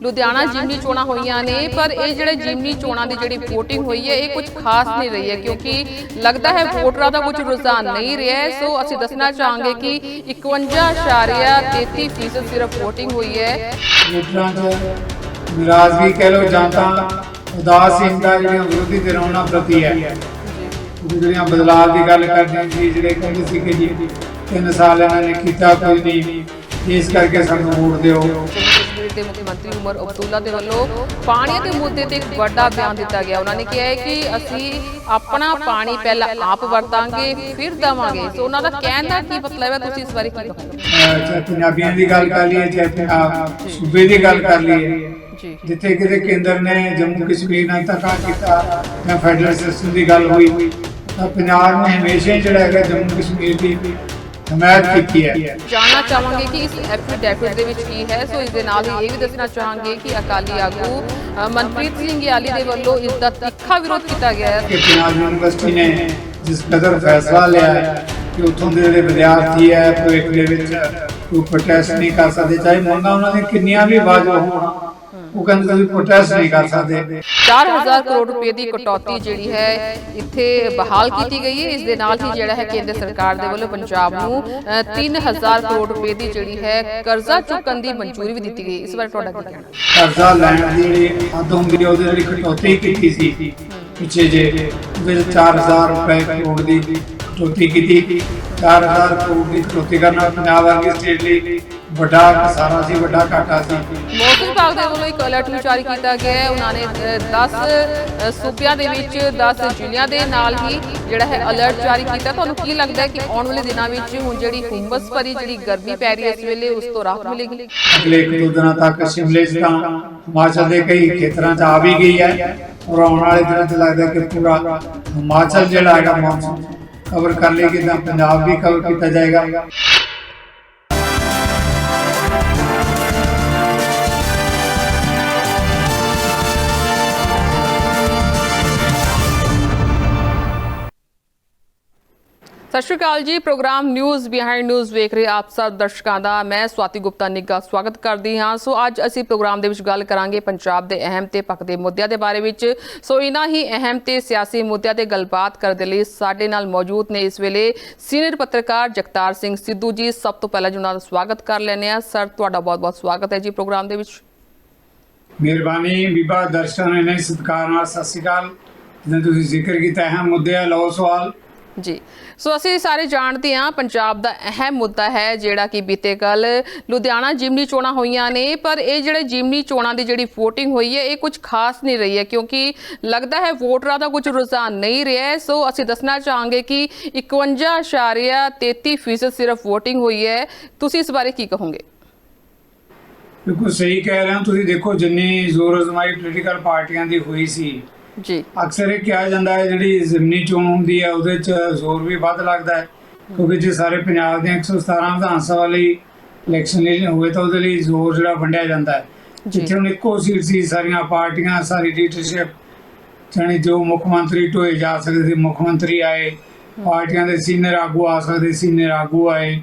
ਲੁਧਿਆਣਾ ਜਿਮਨੀ ਚੋਣਾਂ ਹੋਈਆਂ ਨੇ, ਪਰ ਇਹ ਜਿਹੜੇ ਜਿਮਨੀ ਚੋਣਾਂ ਦੀ ਜਿਹੜੀ VOTING ਹੋਈ ਹੈ, ਇਹ ਕੁਝ ਖਾਸ ਨਹੀਂ ਰਹੀ ਹੈ, ਕਿਉਂਕਿ ਲੱਗਦਾ ਹੈ ਵੋਟਰਾਂ ਦਾ ਕੁਝ ਰੁਝਾਨ ਨਹੀਂ ਰਿਹਾ ਹੈ। ਸੋ ਅਸੀਂ ਦੱਸਣਾ ਚਾਹਾਂਗੇ ਕਿ 51.33% ਸਿਰਫ VOTING ਹੋਈ ਹੈ। ਵੋਟਰਾਂ 'ਚ ਨਾਰਾਜ਼ਗੀ ਕਹਿ ਲਓ ਜਾਂ ਤਾਂ ਉਦਾਸੀਨਤਾ ਜਿਹੜੀਆਂ ਵਿਰੋਧੀ ਧਿਰਾਂ ਉਹਨਾਂ ਪ੍ਰਤੀ ਹੈ। ਜਿਹੜੀਆਂ ਬਦਲਾਅ ਦੀ ਗੱਲ ਕਰਦੇ ਸੀ ਜਿਹੜੇ ਕਹਿੰਦੇ ਸੀ ਕਿ ਜੀ ਤਿੰਨ ਸਾਲ ਇਹਨਾਂ ਨੇ ਕੀਤਾ ਕੋਈ ਨਹੀਂ, ਇਸ ਕਰਕੇ ਸਾਨੂੰ ਵੋਟ ਦਿਓ। ਦੇ ਮੁੱਖ ਮੰਤਰੀ ਉਮਰ ਅਬਦੁੱਲਾ ਦੇ ਵੱਲੋਂ ਪਾਣੀ ਦੇ ਮੁੱਦੇ ਤੇ ਇੱਕ ਵੱਡਾ ਬਿਆਨ ਦਿੱਤਾ ਗਿਆ। ਉਹਨਾਂ ਨੇ ਕਿਹਾ ਹੈ ਕਿ ਅਸੀਂ ਆਪਣਾ ਪਾਣੀ ਪਹਿਲਾਂ ਆਪ ਵਰਤਾਂਗੇ ਫਿਰ ਦਵਾਂਗੇ। ਸੋ ਉਹਨਾਂ ਦਾ ਕਹਿਣ ਦਾ ਕੀ ਮਤਲਬ ਹੈ? ਤੁਸੀਂ ਇਸ ਬਾਰੇ ਕੀ ਕਹੋਗੇ? ਚਾਹੇ ਪੰਜਾਬੀਆਂ ਦੀ ਗੱਲ ਕਰ ਲਈਏ ਚਾਹੇ ਸੂਬੇ ਦੀ ਗੱਲ ਕਰ ਲਈਏ ਜਿੱਥੇ ਕਿਤੇ ਕੇਂਦਰ ਨੇ ਜੰਮੂ ਕਸ਼ਮੀਰ ਨਾਲ ਧੱਕਾ ਕੀਤਾ ਜਾਂ ਫੈਡਰਲ ਸਿਸਟਮ ਦੀ ਗੱਲ ਹੋਈ ਤਾਂ ਪੰਜਾਬ ਨੇ ਹਮੇਸ਼ਾ ਹੀ ਜਿਹੜਾ ਹੈਗਾ ਜੰਮੂ ਕਸ਼ਮੀਰ ਦੀ। ਹਮਾਇਤ ਕੀਤੀ ਹੈ। ਜਾਣਨਾ ਚਾਹਾਂਗੇ ਕਿ ਇਸ ਐਫੀਡੈਵਿਟ ਦੇ ਵਿੱਚ ਕੀ ਹੈ। ਸੋ ਇਸ ਦੇ ਨਾਲ ਹੀ ਇਹ ਵੀ ਦੱਸਣਾ ਚਾਹਾਂਗੇ ਕਿ ਅਕਾਲੀ ਆਗੂ ਮਨਪ੍ਰੀਤ ਸਿੰਘ ਗਿਆਲੀ ਦੇ ਵੱਲੋਂ ਇਸ ਦਾ ਤਿੱਖਾ ਵਿਰੋਧ ਕੀਤਾ ਗਿਆ ਹੈ। ਕਿ ਪੰਜਾਬ ਯੂਨੀਵਰਸਿਟੀ ਨੇ ਜਿਸ ਕਦਰ ਫੈਸਲਾ ਲਿਆ ਹੈ ਕਿ ਉੱਥੋਂ ਦੇ ਜਿਹੜੇ ਵਿਦਿਆਰਥੀ ਹੈ ਭਵਿੱਖ ਦੇ ਵਿੱਚ ਕੋਈ ਪ੍ਰੋਟੈਸਟ ਨਹੀਂ ਕਰ ਸਕਦੇ ਚਾਹੇ ਮੰਗਾਂ ਉਹਨਾਂ ਦੀਆਂ ਕਿੰਨੀਆਂ ਵੀ ਵਾਜਬ ਹੋਣ ਉਹ ਕਹਿੰਦੇ ਤੁਸੀਂ ਪ੍ਰੋਟੈਸਟ ਨਹੀਂ ਕਰ ਸਕਦੇ। 4000 ਕਰੋੜ ਰੁਪਏ ਦੀ ਕਟੌਤੀ ਜਿਹੜੀ ਹੈ ਇੱਥੇ ਬਹਾਲ ਕੀਤੀ ਗਈ ਹੈ। ਇਸ ਦੇ ਨਾਲ ਹੀ ਜਿਹੜਾ ਹੈ ਕੇਂਦਰ ਸਰਕਾਰ ਦੇ ਵੱਲੋਂ ਪੰਜਾਬ ਨੂੰ ਅ, 3000 ਕਰੋੜ ਰੁਪਏ ਦੀ ਜਿਹੜੀ ਹੈ ਕਰਜ਼ਾ ਚੁੱਕਣ ਦੀ ਮਨਜ਼ੂਰੀ ਵੀ ਦਿੱਤੀ ਗਈ। ਇਸ ਬਾਰੇ ਤੁਹਾਡਾ ਕੀ ਕਹਿਣਾ? ਕਰਜ਼ਾ ਲੈਣ ਦੀ ਜਿਹੜੀ ਹੱਦ ਹੁੰਦੀ ਹੈ ਉਹਦੇ ਜਿਹੜੀ ਕਟੌਤੀ ਕੀਤੀ ਸੀ ਪਿੱਛੇ ਜੇ ਉਹਦੇ ਵਿੱਚ 4000 ਰੁਪਏ ਕਰੋੜ ਦੀ ਕਟੌਤੀ ਕੀਤੀ। 4000 ਕਰੋੜ ਦੀ ਕਟੌਤੀ ਕਰਨਾ ਪੰਜਾਬ ਵਰਗੀ ਸਟੇਟ ਲਈ ਵੱਡਾ ਖਸਾਰਾ ਸੀ ਵੱਡਾ ਘਾਟਾ ਸੀ। ਮੌਸਮ ਵਿਭਾਗ ਦੇ ਵੱਲੋਂ ਇੱਕ ਅਲਰਟ ਵੀ ਜਾਰੀ ਕੀਤਾ ਗਿਆ ਹੈ। ਉਹਨਾਂ ਨੇ 10 ਸੂਬਿਆਂ ਦੇ ਵਿੱਚ 10 ਜ਼ਿਲ੍ਹਿਆਂ ਦੇ ਨਾਲ ਹੀ ਜਿਹੜਾ ਹੈ ਅਲਰਟ ਜਾਰੀ ਕੀਤਾ। ਤੁਹਾਨੂੰ ਕੀ ਲੱਗਦਾ ਹੈ ਕਿ ਆਉਣ ਵਾਲੇ ਦਿਨਾਂ ਵਿੱਚ ਹੁਣ ਜਿਹੜੀ ਹੁਮਸ ਭਰੀ ਜਿਹੜੀ ਗਰਮੀ ਪੈ ਰਹੀ ਹੈ ਇਸ ਵੇਲੇ ਉਸ ਤੋਂ ਰਾਹਤ ਮਿਲੇਗੀ? ਅਗਲੇ ਇੱਕ ਦੋ ਦਿਨਾਂ ਤੱਕ ਸ਼ਿਮਲੇ 'ਚ ਤਾਂ ਹਿਮਾਚਲ ਦੇ ਕਈ ਖੇਤਰਾਂ 'ਚ ਆ ਵੀ ਗਈ ਹੈ। ਔਰ ਆਉਣ ਵਾਲੇ ਦਿਨਾਂ 'ਚ ਲੱਗਦਾ ਕਿ ਪੂਰਾ ਹਿਮਾਚਲ ਜਿਹੜਾ ਹੈਗਾ ਮੌਨਸੂਨ ਕਵਰ ਕਰ ਲੇਗੀ ਤਾਂ ਪੰਜਾਬ ਵੀ ਕਵਰ ਕੀਤਾ ਜਾਏਗਾ। ਸਤਿ ਸ਼੍ਰੀ ਅਕਾਲ ਜੀ। ਪ੍ਰੋਗਰਾਮ ਨਿਊਜ਼ ਬਿਹਾਈਂਡ ਨਿਊਜ਼ ਵੇਖ ਰਹੇ ਆਪ ਸਭ ਦਰਸ਼ਕਾਂ ਦਾ। ਮੈਂ ਸਵਾਤੀ ਗੁਪਤਾ ਨਿੱਗਾ ਸਵਾਗਤ ਕਰਦੀ ਹਾਂ। ਸੋ ਅੱਜ ਅਸੀਂ ਪ੍ਰੋਗਰਾਮ ਦੇ ਵਿੱਚ ਗੱਲ ਕਰਾਂਗੇ ਪੰਜਾਬ ਦੇ ਅਹਿਮ ਤੇ ਪੱਕਦੇ ਮੁੱਦਿਆਂ ਦੇ ਬਾਰੇ ਵਿੱਚ। ਸੋ ਇਨ੍ਹਾਂ ਹੀ ਅਹਿਮ ਤੇ ਸਿਆਸੀ ਮੁੱਦਿਆਂ ਤੇ ਗੱਲਬਾਤ ਕਰਨ ਦੇ ਲਈ ਸਾਡੇ ਨਾਲ ਮੌਜੂਦ ਨੇ ਇਸ ਵੇਲੇ ਸੀਨੀਅਰ ਪੱਤਰਕਾਰ ਜਗਤਾਰ ਸਿੰਘ ਸਿੱਧੂ ਜੀ। ਸਭ ਤੋਂ ਪਹਿਲਾਂ ਜੀ ਉਹਨਾਂ ਦਾ ਸਵਾਗਤ ਕਰ ਲੈਂਦੇ ਆ ਸਰ ਤੁਹਾਡਾ ਬਹੁਤ-ਬਹੁਤ ਸਵਾਗਤ ਹੈ ਜੀ ਪ੍ਰੋਗਰਾਮ ਦੇ ਵਿੱਚ। ਮਿਹਰਬਾਨੀ। ਬੀਬਾ ਦਰਸ਼ਨ ਨੇ ਸਤਿਕਾਰ ਨਾਲ ਸਤਿ ਸ਼੍ਰੀ ਅਕਾਲ। ਜਿਵੇਂ ਤੁਸੀਂ ਜ਼ਿਕਰ ਕੀਤਾ ਹੈ ਮੁੱਦੇ ਆ ਲਓ ਸਵਾਲ। ਜੀ। ਸੋ ਅਸੀਂ ਸਾਰੇ ਜਾਣਦੇ ਹਾਂ, ਪੰਜਾਬ ਦਾ ਅਹਿਮ ਮੁੱਦਾ ਹੈ ਜਿਹੜਾ ਕਿ ਬੀਤੇ ਕੱਲ ਲੁਧਿਆਣਾ ਜਿਮਨੀ ਚੋਣਾਂ ਹੋਈਆਂ ਨੇ, ਪਰ ਇਹ ਜਿਹੜੇ ਜਿਮਨੀ ਚੋਣਾਂ ਦੀ ਜਿਹੜੀ VOTING ਹੋਈ ਹੈ, ਇਹ ਕੁਝ ਖਾਸ ਨਹੀਂ ਰਹੀ ਹੈ, ਕਿਉਂਕਿ ਲੱਗਦਾ ਹੈ ਵੋਟਰਾਂ ਦਾ ਕੁਝ ਰੁਝਾਨ ਨਹੀਂ ਰਿਹਾ ਸੋ ਅਸੀਂ ਦੱਸਣਾ ਚਾਹਾਂਗੇ ਕਿ 51.33% ਫੀਸਦ ਸਿਰਫ VOTING ਹੋਈ ਹੈ। ਤੁਸੀਂ ਇਸ ਬਾਰੇ ਕੀ ਕਹੋਗੇ? ਬਿਲਕੁਲ ਸਹੀ ਕਹਿ ਰਹੇ ਹੋ। ਤੁਸੀਂ ਦੇਖੋ, ਜਿੰਨੀ ਜ਼ੋਰ ਅਜ਼ਮਾਈ ਪੋਲੀਟੀਕਲ ਪਾਰਟੀਆਂ ਦੀ ਹੋਈ ਸੀ ਜੀ। ਅਕਸਰ ਇਹ ਕਿਹਾ ਜਾਂਦਾ ਹੈ ਜਿਹੜੀ ਜ਼ਿਮਨੀ ਚੋਣ ਹੁੰਦੀ ਹੈ ਉਹਦੇ 'ਚ ਜ਼ੋਰ ਵੀ ਵੱਧ ਲੱਗਦਾ ਹੈ। ਕਿਉਂਕਿ ਜੇ ਸਾਰੇ ਪੰਜਾਬ ਦੇ 117 ਵਿਧਾਨ ਸਭਾ ਲਈ ਇਲੈਕਸ਼ਨ ਲਈ ਹੋਵੇ ਤਾਂ ਉਹਦੇ ਲਈ ਜ਼ੋਰ ਜਿਹੜਾ ਵੰਡਿਆ ਜਾਂਦਾ ਹੈ। ਜੀ। ਜਿੱਥੇ ਹੁਣ ਇੱਕੋ ਸੀਟ ਸੀ ਸਾਰੀਆਂ ਪਾਰਟੀਆਂ ਸਾਰੀ ਲੀਡਰਸ਼ਿਪ ਜਾਣੀ ਜੋ ਮੁੱਖ ਮੰਤਰੀ ਢੋਏ ਜਾ ਸਕਦੇ ਸੀ ਮੁੱਖ ਮੰਤਰੀ ਆਏ ਪਾਰਟੀਆਂ ਦੇ ਸੀਨੀਅਰ ਆਗੂ ਆ ਸਕਦੇ ਸੀਨੀਅਰ ਆਗੂ ਆਏ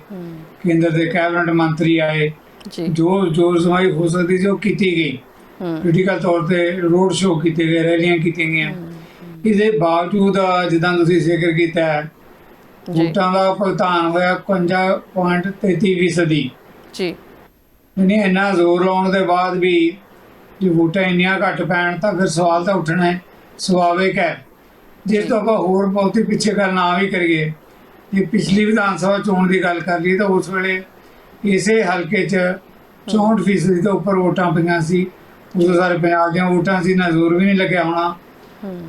ਕੇਂਦਰ ਦੇ ਕੈਬਨਿਟ ਮੰਤਰੀ ਆਏ ਜੀ। ਜੋ ਜ਼ੋਰ ਜ਼ਮਾਈ ਹੋ ਸਕਦੀ ਉਹ ਕੀਤੀ ਗਈ। ਪੋਲੀਟੀਕਲ ਤੌਰ ਤੇ ਰੋਡ ਸ਼ੋਅ ਕੀਤੇ ਗਏ ਰੈਲੀਆਂ ਕੀਤੀਆਂ ਗਈਆਂ। ਇਹਦੇ ਬਾਵਜੂਦ ਜਿੱਦਾਂ ਤੁਸੀਂ ਜ਼ਿਕਰ ਕੀਤਾ ਹੈ ਜੀ। ਵੋਟਾਂ ਦਾ ਭੁਗਤਾਨ ਹੋਇਆ 51.33 ਫੀਸਦੀ ਜੀ। ਯਾਨੀ ਇੰਨਾ ਜ਼ੋਰ ਲਾਉਣ ਦੇ ਬਾਅਦ ਵੀ ਜੇ ਵੋਟਾਂ ਇੰਨੀਆਂ ਘੱਟ ਪੈਣ ਤਾਂ ਫਿਰ ਸਵਾਲ ਤਾਂ ਉੱਠਣਾ ਹੈ ਸੁਭਾਵਿਕ ਹੈ। ਜਿਸ ਤੋਂ ਆਪਾਂ ਹੋਰ ਬਹੁਤੀ ਪਿੱਛੇ ਗੱਲ ਨਾ ਵੀ ਕਰੀਏ ਜੇ ਪਿਛਲੀ ਵਿਧਾਨ ਸਭਾ ਚੋਣ ਦੀ ਗੱਲ ਕਰ ਲਈਏ ਤਾਂ ਉਸ ਵੇਲੇ ਇਸੇ ਹਲਕੇ 'ਚ 64 ਫੀਸਦੀ ਤੋਂ ਉੱਪਰ ਵੋਟਾਂ ਪਈਆਂ ਸੀ। ਉਦੋਂ ਸਾਰੇ ਪੰਜਾਬ ਦੀਆਂ ਵੋਟਾਂ ਸੀ ਨਾ ਜ਼ੋਰ ਵੀ ਨਹੀਂ ਲੱਗਿਆ ਹੋਣਾ।